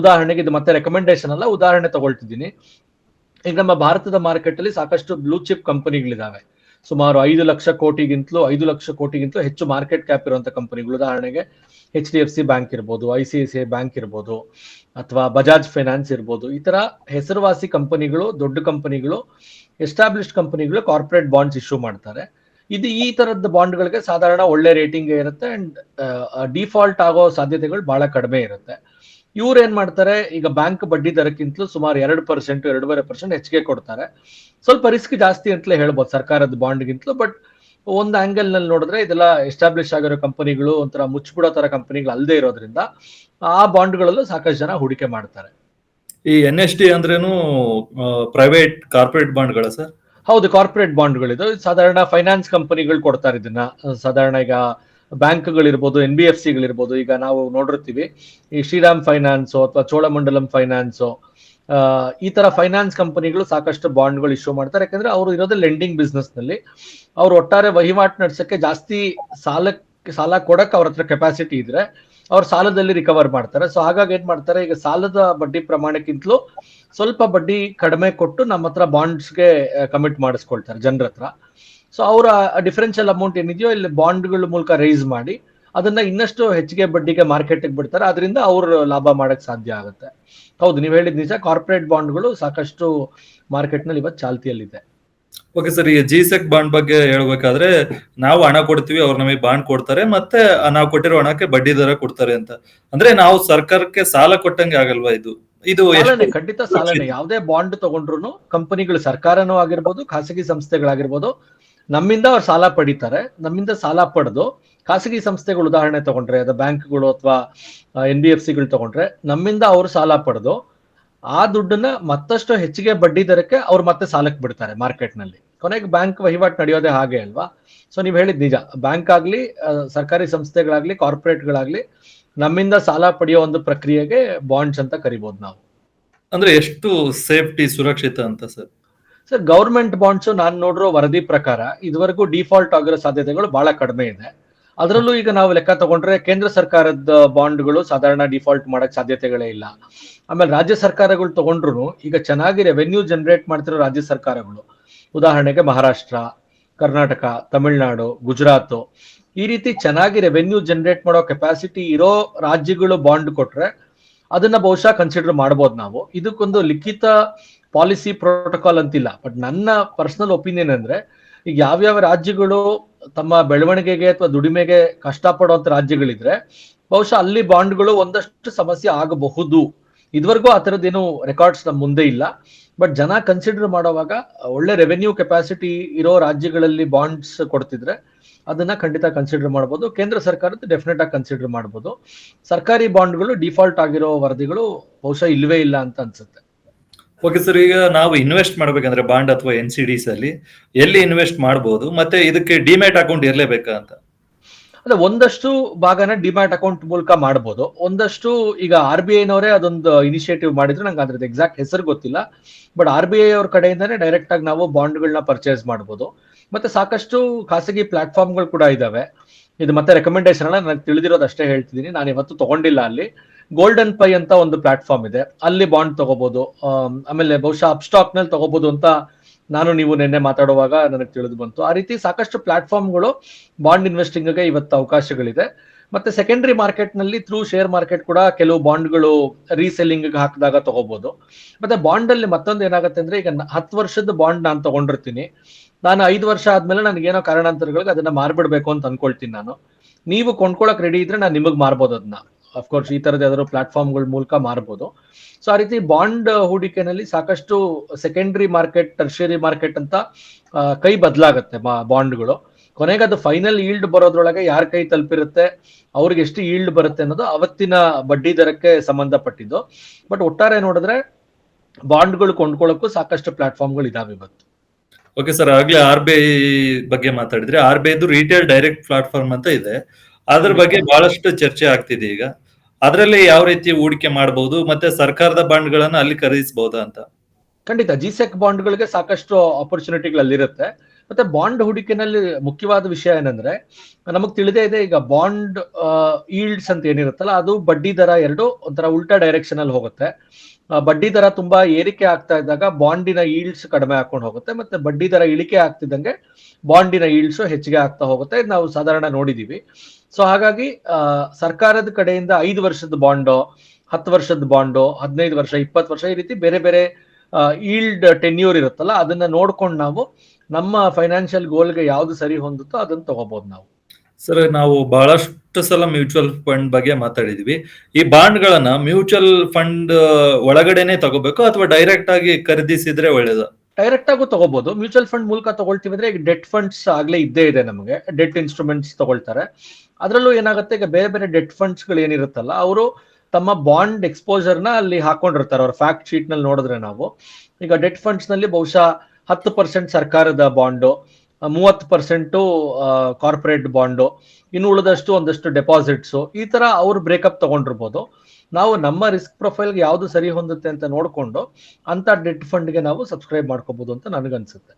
ಉದಾಹರಣೆಗೆ ಇದು ಮತ್ತೆ ರೆಕಮೆಂಡೇಶನ್ ಅಲ್ಲ, ಉದಾಹರಣೆ ತಗೊಳ್ತಿದ್ದೀನಿ. ಈಗ ನಮ್ಮ ಭಾರತದ ಮಾರ್ಕೆಟ್ ಅಲ್ಲಿ ಸಾಕಷ್ಟು ಬ್ಲೂ ಚಿಪ್ ಕಂಪನಿಗಳಿದಾವೆ. ಸುಮಾರು ಐದು ಲಕ್ಷ ಕೋಟಿಗಿಂತಲೂ, ಐದು ಲಕ್ಷ ಕೋಟಿಗಿಂತಲೂ ಹೆಚ್ಚು ಮಾರ್ಕೆಟ್ ಕ್ಯಾಪ್ ಇರುವಂತಹ ಕಂಪನಿಗಳು ಉದಾಹರಣೆಗೆ H D F C bank ಇರ್ಬೋದು I C I C I bank ಇರ್ಬೋದು, ಅಥವಾ ಬಜಾಜ್ ಫೈನಾನ್ಸ್ ಇರ್ಬೋದು. ಈ ತರ ಹೆಸರುವಾಸಿ ಕಂಪನಿಗಳು, ದೊಡ್ಡ ಕಂಪನಿಗಳು ಎಸ್ಟಾಬ್ಲಿಷ್ಡ್ ಕಂಪನಿಗಳು ಕಾರ್ಪೊರೇಟ್ ಬಾಂಡ್ಸ್ ಇಶ್ಯೂ ಮಾಡ್ತಾರೆ. ಇದು ಈ ತರದ ಬಾಂಡ್ಗಳಿಗೆ ಸಾಧಾರಣ ಒಳ್ಳೆ ರೇಟಿಂಗ್ ಇರುತ್ತೆ ಅಂಡ್ ಡಿಫಾಲ್ಟ್ ಆಗೋ ಸಾಧ್ಯತೆಗಳು ಬಹಳ ಕಡಿಮೆ ಇರುತ್ತೆ. ಇವ್ರು ಏನ್ ಮಾಡ್ತಾರೆ ಈಗ ಬ್ಯಾಂಕ್ ಬಡ್ಡಿ ದರಕ್ಕಿಂತಲೂ ಸುಮಾರು ಎರಡು ಪರ್ಸೆಂಟ್ ಎರಡೂವರೆ ಪರ್ಸೆಂಟ್ ಹೆಚ್ಚಿಗೆ ಕೊಡ್ತಾರೆ. ಸ್ವಲ್ಪ ರಿಸ್ಕ್ ಜಾಸ್ತಿ ಅಂತಲೇ ಹೇಳ್ಬೋದು ಸರ್ಕಾರದ ಬಾಂಡ್ಗಿಂತಲೂ ಬಟ್ ಒಂದು ಆಂಗಲ್ನಲ್ಲಿ ನೋಡಿದ್ರೆ ಇದೆಲ್ಲ ಎಸ್ಟಾಬ್ಲಿಷ್ ಆಗಿರೋ ಕಂಪನಿಗಳು ಒಂಥರ ಮುಚ್ಚಿಬಿಡೋ ತರ ಕಂಪನಿಗಳು ಅಲ್ಲದೆ ಇರೋದ್ರಿಂದ ಆ ಬಾಂಡ್ಗಳಲ್ಲೂ ಸಾಕಷ್ಟು ಜನ ಹೂಡಿಕೆ ಮಾಡ್ತಾರೆ. ಈ ಎನ್ ಎಸ್ ಡಿ ಅಂದ್ರೇನು ಪ್ರೈವೇಟ್ ಕಾರ್ಪೊರೇಟ್ ಬಾಂಡ್ಗಳ ಸರ್? ಹೌದು ಕಾರ್ಪೊರೇಟ್ ಬಾಂಡ್ಗಳಿದು ಸಾಧಾರಣ ಫೈನಾನ್ಸ್ ಕಂಪನಿಗಳು ಕೊಡ್ತಾರೆ ಇದನ್ನ. ಸಾಧಾರಣ ಈಗ ಬ್ಯಾಂಕ್ಗಳಿರ್ಬೋದು ಎನ್ ಬಿ ಎಫ್ ಸಿಗಳಿರ್ಬೋದು ಈಗ ನಾವು ನೋಡಿರ್ತೀವಿ, ಈ ಶ್ರೀರಾಮ್ ಫೈನಾನ್ಸ್ ಅಥವಾ ಚೋಳಮಂಡಲಂ ಫೈನಾನ್ಸ್ ಈ ತರ ಫೈನಾನ್ಸ್ ಕಂಪನಿಗಳು ಸಾಕಷ್ಟು ಬಾಂಡ್ಗಳು ಇಶ್ಯೂ ಮಾಡ್ತಾರೆ. ಯಾಕಂದ್ರೆ ಅವರು ಇರೋದು ಲೆಂಡಿಂಗ್ ಬಿಸ್ನೆಸ್ನಲ್ಲಿ ಅವ್ರು ಒಟ್ಟಾರೆ ವಹಿವಾಟು ನಡ್ಸಕ್ಕೆ ಜಾಸ್ತಿ ಸಾಲಕ್ಕೆ, ಸಾಲ ಕೊಡಕ್ಕೆ ಅವ್ರ ಹತ್ರ ಕೆಪಾಸಿಟಿ ಇದ್ರೆ ಅವ್ರು ಸಾಲದಲ್ಲಿ ರಿಕವರ್ ಮಾಡ್ತಾರೆ. ಸೊ ಹಾಗಾಗಿ ಏನ್ ಮಾಡ್ತಾರೆ, ಈಗ ಸಾಲದ ಬಡ್ಡಿ ಪ್ರಮಾಣಕ್ಕಿಂತಲೂ ಸ್ವಲ್ಪ ಬಡ್ಡಿ ಕಡಿಮೆ ಕೊಟ್ಟು ನಮ್ಮ ಹತ್ರ ಬಾಂಡ್ಸ್ಗೆ ಕಮಿಟ್ ಮಾಡಿಸ್ಕೊಳ್ತಾರೆ, ಜನರ ಹತ್ರ. ಸೊ ಅವರ ಡಿಫರೆನ್ಷಿಯಲ್ ಅಮೌಂಟ್ ಏನಿದೆಯೋ ಇಲ್ಲಿ ಬಾಂಡ್ಗಳ ಮೂಲಕ ರೈಸ್ ಮಾಡಿ ಅದನ್ನ ಇನ್ನಷ್ಟು ಹೆಚ್ಚಿಗೆ ಬಡ್ಡಿಗೆ ಮಾರ್ಕೆಟ್ಗೆ ಬಿಡ್ತಾರೆ. ಅದರಿಂದ ಅವರು ಲಾಭ ಮಾಡಕ್ ಸಾಧ್ಯ ಆಗುತ್ತೆ. ಹೌದು ನೀವು ಹೇಳಿದ ನಿಜ ಕಾರ್ಪೊರೇಟ್ ಬಾಂಡ್ಗಳು ಸಾಕಷ್ಟು ಮಾರ್ಕೆಟ್ನಲ್ಲಿ ಇವತ್ತು ಚಾಲ್ತಿಯಲ್ಲಿದೆ. ಓಕೆ ಸರ್ ಈ ಜಿಸೆಕ್ ಬಾಂಡ್ ಬಗ್ಗೆ ಹೇಳ್ಬೇಕಾದ್ರೆ ನಾವು ಹಣ ಕೊಡ್ತೀವಿ ಅವ್ರು ನಮಗೆ ಬಾಂಡ್ ಕೊಡ್ತಾರೆ ಮತ್ತೆ ನಾವು ಕೊಟ್ಟಿರೋ ಹಣಕ್ಕೆ ಬಡ್ಡಿ ದರ ಕೊಡ್ತಾರೆ ಅಂತ. ಅಂದ್ರೆ ನಾವು ಸರ್ಕಾರಕ್ಕೆ ಸಾಲ ಕೊಟ್ಟಂಗೆ ಆಗಲ್ವಾ ಇದು? ಇದು ಖಂಡಿತ ಸಾಲನೆ. ಯಾವುದೇ ಬಾಂಡ್ ತಗೊಂಡ್ರು ಕಂಪನಿಗಳು ಸರ್ಕಾರನೂ ಆಗಿರ್ಬೋದು ಖಾಸಗಿ ಸಂಸ್ಥೆಗಳಾಗಿರ್ಬೋದು ನಮ್ಮಿಂದ ಅವ್ರು ಸಾಲ ಪಡಿತಾರೆ, ನಮ್ಮಿಂದ ಸಾಲ ಪಡೆದು ಖಾಸಗಿ ಸಂಸ್ಥೆಗಳು ಉದಾಹರಣೆ ತಗೊಂಡ್ರೆ, ಅದು ಬ್ಯಾಂಕ್ಗಳು ಅಥವಾ ಎನ್ ಬಿ ಎಫ್ ಸಿಗಳು ತಗೊಂಡ್ರೆ ನಮ್ಮಿಂದ ಅವರು ಸಾಲ ಪಡೆದು ಆ ದುಡ್ಡನ್ನ ಮತ್ತಷ್ಟು ಹೆಚ್ಚಿಗೆ ಬಡ್ಡಿ ದರಕ್ಕೆ ಅವ್ರು ಮತ್ತೆ ಸಾಲಕ್ಕೆ ಬಿಡ್ತಾರೆ ಮಾರ್ಕೆಟ್ನಲ್ಲಿ ಕೊನೆಗೆ ಬ್ಯಾಂಕ್ ವಹಿವಾಟು ನಡೆಯೋದೇ ಹಾಗೆ ಅಲ್ವಾ? ಸೊ ನೀವು ಹೇಳಿದ್ ನಿಜ. ಬ್ಯಾಂಕ್ ಆಗ್ಲಿ ಸರ್ಕಾರಿ ಸಂಸ್ಥೆಗಳಾಗ್ಲಿ, ಕಾರ್ಪೊರೇಟ್ಗಳಾಗ್ಲಿ ನಮ್ಮಿಂದ ಸಾಲ ಪಡೆಯೋ ಒಂದು ಪ್ರಕ್ರಿಯೆಗೆ ಬಾಂಡ್ಸ್ ಅಂತ ಕರಿಬಹುದು ನಾವು. ಅಂದ್ರೆ ಎಷ್ಟು ಸೇಫ್ಟಿ, ಸುರಕ್ಷಿತ ಅಂತ ಸರ್? ಸರ್ ಗೌರ್ಮೆಂಟ್ ಬಾಂಡ್ಸ್ ನಾನು ನೋಡಿರೋ ವರದಿ ಪ್ರಕಾರ ಇದುವರೆಗೂ ಡಿಫಾಲ್ಟ್ ಆಗಿರೋ ಸಾಧ್ಯತೆಗಳು ಬಹಳ ಕಡಿಮೆ ಇದೆ. ಅದರಲ್ಲೂ ಈಗ ನಾವು ಲೆಕ್ಕ ತಗೊಂಡ್ರೆ ಕೇಂದ್ರ ಸರ್ಕಾರದ ಬಾಂಡ್ಗಳು ಸಾಧಾರಣ ಡಿಫಾಲ್ಟ್ ಮಾಡಕ್ ಸಾಧ್ಯತೆಗಳೇ ಇಲ್ಲ. ಆಮೇಲೆ ರಾಜ್ಯ ಸರ್ಕಾರಗಳು ತಗೊಂಡ್ರು ಈಗ ಚೆನ್ನಾಗಿ ರೆವೆನ್ಯೂ ಜನರೇಟ್ ಮಾಡ್ತಿರೋ ರಾಜ್ಯ ಸರ್ಕಾರಗಳು. ಉದಾಹರಣೆಗೆ ಮಹಾರಾಷ್ಟ್ರ, ಕರ್ನಾಟಕ, ತಮಿಳುನಾಡು, ಗುಜರಾತ್ ಈ ರೀತಿ ಚೆನ್ನಾಗಿ ರೆವೆನ್ಯೂ ಜನರೇಟ್ ಮಾಡೋ ಕೆಪಾಸಿಟಿ ಇರೋ ರಾಜ್ಯಗಳು ಬಾಂಡ್ ಕೊಟ್ರೆ ಅದನ್ನ ಬಹುಶಃ ಕನ್ಸಿಡರ್ ಮಾಡ್ಬೋದು ನಾವು. ಇದಕ್ಕೊಂದು ಲಿಖಿತ ಪಾಲಿಸಿ ಪ್ರೋಟೋಕಾಲ್ ಅಂತಿಲ್ಲ ಬಟ್ ನನ್ನ ಪರ್ಸನಲ್ ಒಪಿನಿಯನ್ ಅಂದ್ರೆ, ಈಗ ಯಾವ್ಯಾವ ರಾಜ್ಯಗಳು ತಮ್ಮ ಬೆಳವಣಿಗೆಗೆ ಅಥವಾ ದುಡಿಮೆಗೆ ಕಷ್ಟಪಡುವಂತ ರಾಜ್ಯಗಳಿದ್ರೆ, ಬಹುಶಃ ಅಲ್ಲಿ ಬಾಂಡ್ಗಳು ಒಂದಷ್ಟು ಸಮಸ್ಯೆ ಆಗಬಹುದು. ಇದುವರೆಗೂ ಆ ಥರದ್ದೇನು ರೆಕಾರ್ಡ್ಸ್ ನಮ್ಮ ಮುಂದೆ ಇಲ್ಲ. ಬಟ್ ಜನ ಕನ್ಸಿಡರ್ ಮಾಡುವಾಗ ಒಳ್ಳೆ ರೆವೆನ್ಯೂ ಕೆಪಾಸಿಟಿ ಇರೋ ರಾಜ್ಯಗಳಲ್ಲಿ ಬಾಂಡ್ಸ್ ಕೊಡ್ತಿದ್ರೆ, ಅದನ್ನ ಖಂಡಿತ ಕನ್ಸಿಡರ್ ಮಾಡ್ಬೋದು. ಕೇಂದ್ರ ಸರ್ಕಾರದ ಡೆಫಿನೆಟ್ ಆಗಿ ಕನ್ಸಿಡರ್ ಮಾಡ್ಬೋದು. ಸರ್ಕಾರಿ ಬಾಂಡ್ಗಳು ಡಿಫಾಲ್ಟ್ ಆಗಿರೋ ವರದಿಗಳು ಬಹುಶಃ ಇಲ್ವೇ ಇಲ್ಲ ಅಂತ ಅನ್ಸುತ್ತೆ. ಓಕೆ ಸರ್ ಈಗ ನಾವು ಇನ್ವೆಸ್ಟ್ ಮಾಡ್ಬೇಕಂದ್ರೆ ಬಾಂಡ್ ಅಥವಾ ಎನ್ ಸಿ ಡಿಸ್ ಅಲ್ಲಿ ಎಲ್ಲಿ ಇನ್ವೆಸ್ಟ್ ಮಾಡಬಹುದು ಮತ್ತೆ ಇದಕ್ಕೆ ಡಿಮ್ಯಾಟ್ ಅಕೌಂಟ್ ಇರಲೇಬೇಕಾ ಅಂತ? ಅದೇ ಒಂದಷ್ಟು ಭಾಗನ ಡಿಮ್ಯಾಟ್ ಅಕೌಂಟ್ ಮೂಲಕ ಮಾಡಬಹುದು ಒಂದಷ್ಟು ಈಗ ಆರ್ ಬಿ ಐನವರೇ ಅದೊಂದು ಇನಿಷಿಯೇಟಿವ್ ಮಾಡಿದ್ರು, ನಂಗೆ ಅದ್ರದ್ದು ಎಕ್ಸಾಕ್ಟ್ ಹೆಸರು ಗೊತ್ತಿಲ್ಲ. ಬಟ್ ಆರ್ ಬಿ ಐ ಅವ್ರ ಕಡೆಯಿಂದಾನೇ ಡೈರೆಕ್ಟ್ ಆಗಿ ನಾವು ಬಾಂಡ್ಗಳನ್ನ ಪರ್ಚೇಸ್ ಮಾಡಬಹುದು ಮತ್ತೆ ಸಾಕಷ್ಟು ಖಾಸಗಿ ಪ್ಲಾಟ್ಫಾರ್ಮ್ಗಳು ಕೂಡ ಇದಾವೆ. ಇದು ಮತ್ತೆ ರೆಕಮೆಂಡೇಶನ್ ಅಲ್ಲ ನನಗೆ ತಿಳಿದಿರೋದು ಅಷ್ಟೇ ಹೇಳ್ತಿದ್ದೀನಿ. ನಾನು ಇವತ್ತು ತಗೊಂಡಿಲ್ಲ ಅಲ್ಲಿ. ಗೋಲ್ಡನ್ ಪೈ ಅಂತ ಒಂದು ಪ್ಲಾಟ್ಫಾರ್ಮ್ ಇದೆ. ಅಲ್ಲಿ ಬಾಂಡ್ ತಗೋಬಹುದು ಆಮೇಲೆ ಬಹುಶಃ ಅಪ್ಸ್ಟಾಕ್ನಲ್ಲಿ ತಗೋಬಹುದು ಅಂತ ನಾನು ನೀವು ನಿನ್ನೆ ಮಾತಾಡುವಾಗ ನನಗೆ ತಿಳಿದು ಬಂತು. ಆ ರೀತಿ ಸಾಕಷ್ಟು ಪ್ಲಾಟ್ಫಾರ್ಮ್ಗಳು ಬಾಂಡ್ ಇನ್ವೆಸ್ಟಿಂಗ್ಗೆ ಇವತ್ತು ಅವಕಾಶಗಳಿದೆ. ಮತ್ತೆ ಸೆಕೆಂಡರಿ ಮಾರ್ಕೆಟ್ನಲ್ಲಿ ಥ್ರೂ ಶೇರ್ ಮಾರ್ಕೆಟ್ ಕೂಡ ಕೆಲವು ಬಾಂಡ್ಗಳು ರೀಸೆಲ್ಲಿಂಗ್ ಹಾಕಿದಾಗ ತಗೋಬಹುದು ಮತ್ತೆ ಬಾಂಡ್ ಅಲ್ಲಿ ಮತ್ತೊಂದು ಏನಾಗುತ್ತೆ ಅಂದ್ರೆ ಈಗ ಹತ್ತು ವರ್ಷದ ಬಾಂಡ್ ನಾನು ತಗೊಂಡಿರ್ತೀನಿ. ನಾನು ಐದು ವರ್ಷ ಆದ್ಮೇಲೆ ನನಗೇನೋ ಕಾರಣಾಂತರಗಳಿಗೆ ಅದನ್ನ ಮಾರ್ಬಿಡ್ಬೇಕು ಅಂತ ಅನ್ಕೊಳ್ತೀನಿ ನಾನು. ನೀವು ಕೊಂಡ್ಕೊಳಕ್ ರೆಡಿ ಇದ್ರೆ ನಾನು ನಿಮಗೆ ಮಾರ್ಬೋದು ಅದನ್ನ ಅಫ್ಕೋರ್ಸ್ ಈ ತರದ ಯಾವ್ದಾದ್ರು ಪ್ಲಾಟ್ಫಾರ್ಮ್ಗಳ ಮೂಲಕ ಮಾರ್ಬೋದು. ಸೊ ಆ ರೀತಿ ಬಾಂಡ್ ಹೂಡಿಕೆನಲ್ಲಿ ಸಾಕಷ್ಟು ಸೆಕೆಂಡರಿ ಮಾರ್ಕೆಟ್ ಟರ್ಷರಿ ಮಾರ್ಕೆಟ್ ಅಂತ ಕೈ ಬದಲಾಗುತ್ತೆ ಬಾಂಡ್ಗಳು ಕೊನೆಗೆ ಅದು ಫೈನಲ್ ಈಲ್ಡ್ ಬರೋದ್ರೊಳಗೆ ಯಾರ ಕೈ ತಲುಪಿರುತ್ತೆ ಅವ್ರಿಗೆ ಎಷ್ಟು ಈಲ್ಡ್ ಬರುತ್ತೆ ಅನ್ನೋದು ಅವತ್ತಿನ ಬಡ್ಡಿ ದರಕ್ಕೆ ಸಂಬಂಧಪಟ್ಟಿದ್ದು. ಬಟ್ ಒಟ್ಟಾರೆ ನೋಡಿದ್ರೆ ಬಾಂಡ್ಗಳು ಕೊಂಡ್ಕೊಳ್ಳೋಕ್ಕೂ ಸಾಕಷ್ಟು ಪ್ಲಾಟ್ಫಾರ್ಮ್ಗಳು ಇದಾವೆ ಇವತ್ತು. ಓಕೆ ಸರ್ ಆಗ್ಲೇ ಆರ್ ಬಿ ಐ ಬಗ್ಗೆ ಮಾತಾಡಿದ್ರೆ. ಆರ್ ಬಿ ಐದು ರಿಟೇಲ್ ಡೈರೆಕ್ಟ್ ಪ್ಲಾಟ್ಫಾರ್ಮ್ ಅಂತ ಇದೆ. ಅದ್ರ ಬಗ್ಗೆ ಬಹಳಷ್ಟು ಚರ್ಚೆ ಆಗ್ತಿದೆ ಈಗ. ಅದರಲ್ಲಿ ಯಾವ ರೀತಿ ಹೂಡಿಕೆ ಮಾಡಬಹುದು ಮತ್ತೆ ಸರ್ಕಾರದ ಬಾಂಡ್ಗಳನ್ನ ಅಲ್ಲಿ ಖರೀದಿಸಬಹುದಾ ಅಂತ? ಖಂಡಿತ ಜಿಸೆಕ್ ಬಾಂಡ್ಗಳಿಗೆ ಸಾಕಷ್ಟು ಆಪರ್ಚುನಿಟಿಗಳು ಅಲ್ಲಿರುತ್ತೆ ಮತ್ತೆ ಬಾಂಡ್ ಹೂಡಿಕೆನಲ್ಲಿ ಮುಖ್ಯವಾದ ವಿಷಯ ಏನಂದ್ರೆ, ನಮಗ್ ತಿಳಿದೇ ಇದೆ, ಈಗ ಬಾಂಡ್ ಈಲ್ಡ್ಸ್ ಅಂತ ಏನಿರುತ್ತಲ್ಲ, ಅದು ಬಡ್ಡಿ ದರ ಎರಡು, ಒಂಥರ ಉಲ್ಟಾ ಡೈರೆಕ್ಷನ್ ಅಲ್ಲಿ ಹೋಗುತ್ತೆ ಬಡ್ಡಿ ದರ ತುಂಬಾ ಏರಿಕೆ ಆಗ್ತಾ ಇದ್ದಾಗ ಬಾಂಡಿನ ಈಲ್ಡ್ಸ್ ಕಡಿಮೆ ಹಾಕೊಂಡು ಹೋಗುತ್ತೆ, ಮತ್ತೆ ಬಡ್ಡಿ ದರ ಇಳಿಕೆ ಆಗ್ತಿದ್ದಂಗೆ ಬಾಂಡಿನ ಈಲ್ಡ್ಸ್ ಹೆಚ್ಚಿಗೆ ಆಗ್ತಾ ಹೋಗುತ್ತೆ. ನಾವು ಸಾಧಾರಣ ನೋಡಿದೀವಿ. ಸೊ ಹಾಗಾಗಿ ಸರ್ಕಾರದ ಕಡೆಯಿಂದ ಐದು ವರ್ಷದ ಬಾಂಡೋ ಹತ್ತು ವರ್ಷದ ಬಾಂಡು ಹದಿನೈದು ವರ್ಷ ಇಪ್ಪತ್ತು ವರ್ಷ ಈ ರೀತಿ ಬೇರೆ ಬೇರೆ ಈಲ್ಡ್ ಟೆನ್ಯೂರ್ ಇರುತ್ತಲ್ಲ ಅದನ್ನ ನೋಡ್ಕೊಂಡು ನಾವು ನಮ್ಮ ಫೈನಾನ್ಷಿಯಲ್ ಗೋಲ್ಗೆ ಯಾವ್ದು ಸರಿ ಹೊಂದುತ್ತೋ ಅದನ್ನ ತಗೋಬಹುದು ನಾವು. ಸರ್ ನಾವು ಬಹಳಷ್ಟು ಸಲ ಮ್ಯೂಚುವಲ್ ಫಂಡ್ ಬಗ್ಗೆ ಮಾತಾಡಿದ್ವಿ. ಈ ಬಾಂಡ್ಗಳನ್ನ ಮ್ಯೂಚುವಲ್ ಫಂಡ್ ಒಳಗಡೆನೆ ತಗೋಬೇಕು ಅಥವಾ ಡೈರೆಕ್ಟ್ ಆಗಿ ಖರೀದಿಸಿದ್ರೆ ಒಳ್ಳೇದು? ಡೈರೆಕ್ಟ್ ಆಗು ತಗೋಬಹುದು ಮ್ಯೂಚುವಲ್ ಫಂಡ್ ಮೂಲಕ ತಗೊಳ್ತೀವಿ ಅಂದ್ರೆ ಈಗ ಡೆಟ್ ಫಂಡ್ಸ್ ಆಗ್ಲೇ ಇದ್ದೇ ಇದೆ ನಮಗೆ. ಡೆಟ್ ಇನ್ಸ್ಟ್ರೂಮೆಂಟ್ಸ್ ತಗೊಳ್ತಾರೆ. ಅದರಲ್ಲೂ ಏನಾಗುತ್ತೆ, ಈಗ ಬೇರೆ ಬೇರೆ ಡೆಟ್ ಫಂಡ್ಸ್ಗಳು ಏನಿರುತ್ತಲ್ಲ, ಅವರು ತಮ್ಮ ಬಾಂಡ್ ಎಕ್ಸ್ಪೋಜರ್ನ ಅಲ್ಲಿ ಹಾಕೊಂಡಿರ್ತಾರೆ, ಅವ್ರ ಫ್ಯಾಕ್ಟ್ ಶೀಟ್ನಲ್ಲಿ ನೋಡಿದ್ರೆ ನಾವು. ಈಗ ಡೆಟ್ ಫಂಡ್ಸ್ನಲ್ಲಿ ಬಹುಶಃ ಹತ್ತು ಪರ್ಸೆಂಟ್ ಸರ್ಕಾರದ ಬಾಂಡು ಮೂವತ್ತು ಪರ್ಸೆಂಟು ಕಾರ್ಪೊರೇಟ್ ಬಾಂಡು ಇನ್ನು ಉಳಿದಷ್ಟು ಒಂದಷ್ಟು ಡೆಪಾಸಿಟ್ಸ್ ಈ ತರ ಅವ್ರು ಬ್ರೇಕಪ್ ತಗೊಂಡಿರ್ಬೋದು. ನಾವು ನಮ್ಮ ರಿಸ್ಕ್ ಪ್ರೊಫೈಲ್ಗೆ ಯಾವುದು ಸರಿ ಹೊಂದುತ್ತೆ ಅಂತ ನೋಡ್ಕೊಂಡು ಅಂತ ಡೆಟ್ ಫಂಡ್ಗೆ ನಾವು ಸಬ್ಸ್ಕ್ರೈಬ್ ಮಾಡ್ಕೋಬಹುದು ಅಂತ ನನಗನ್ಸುತ್ತೆ.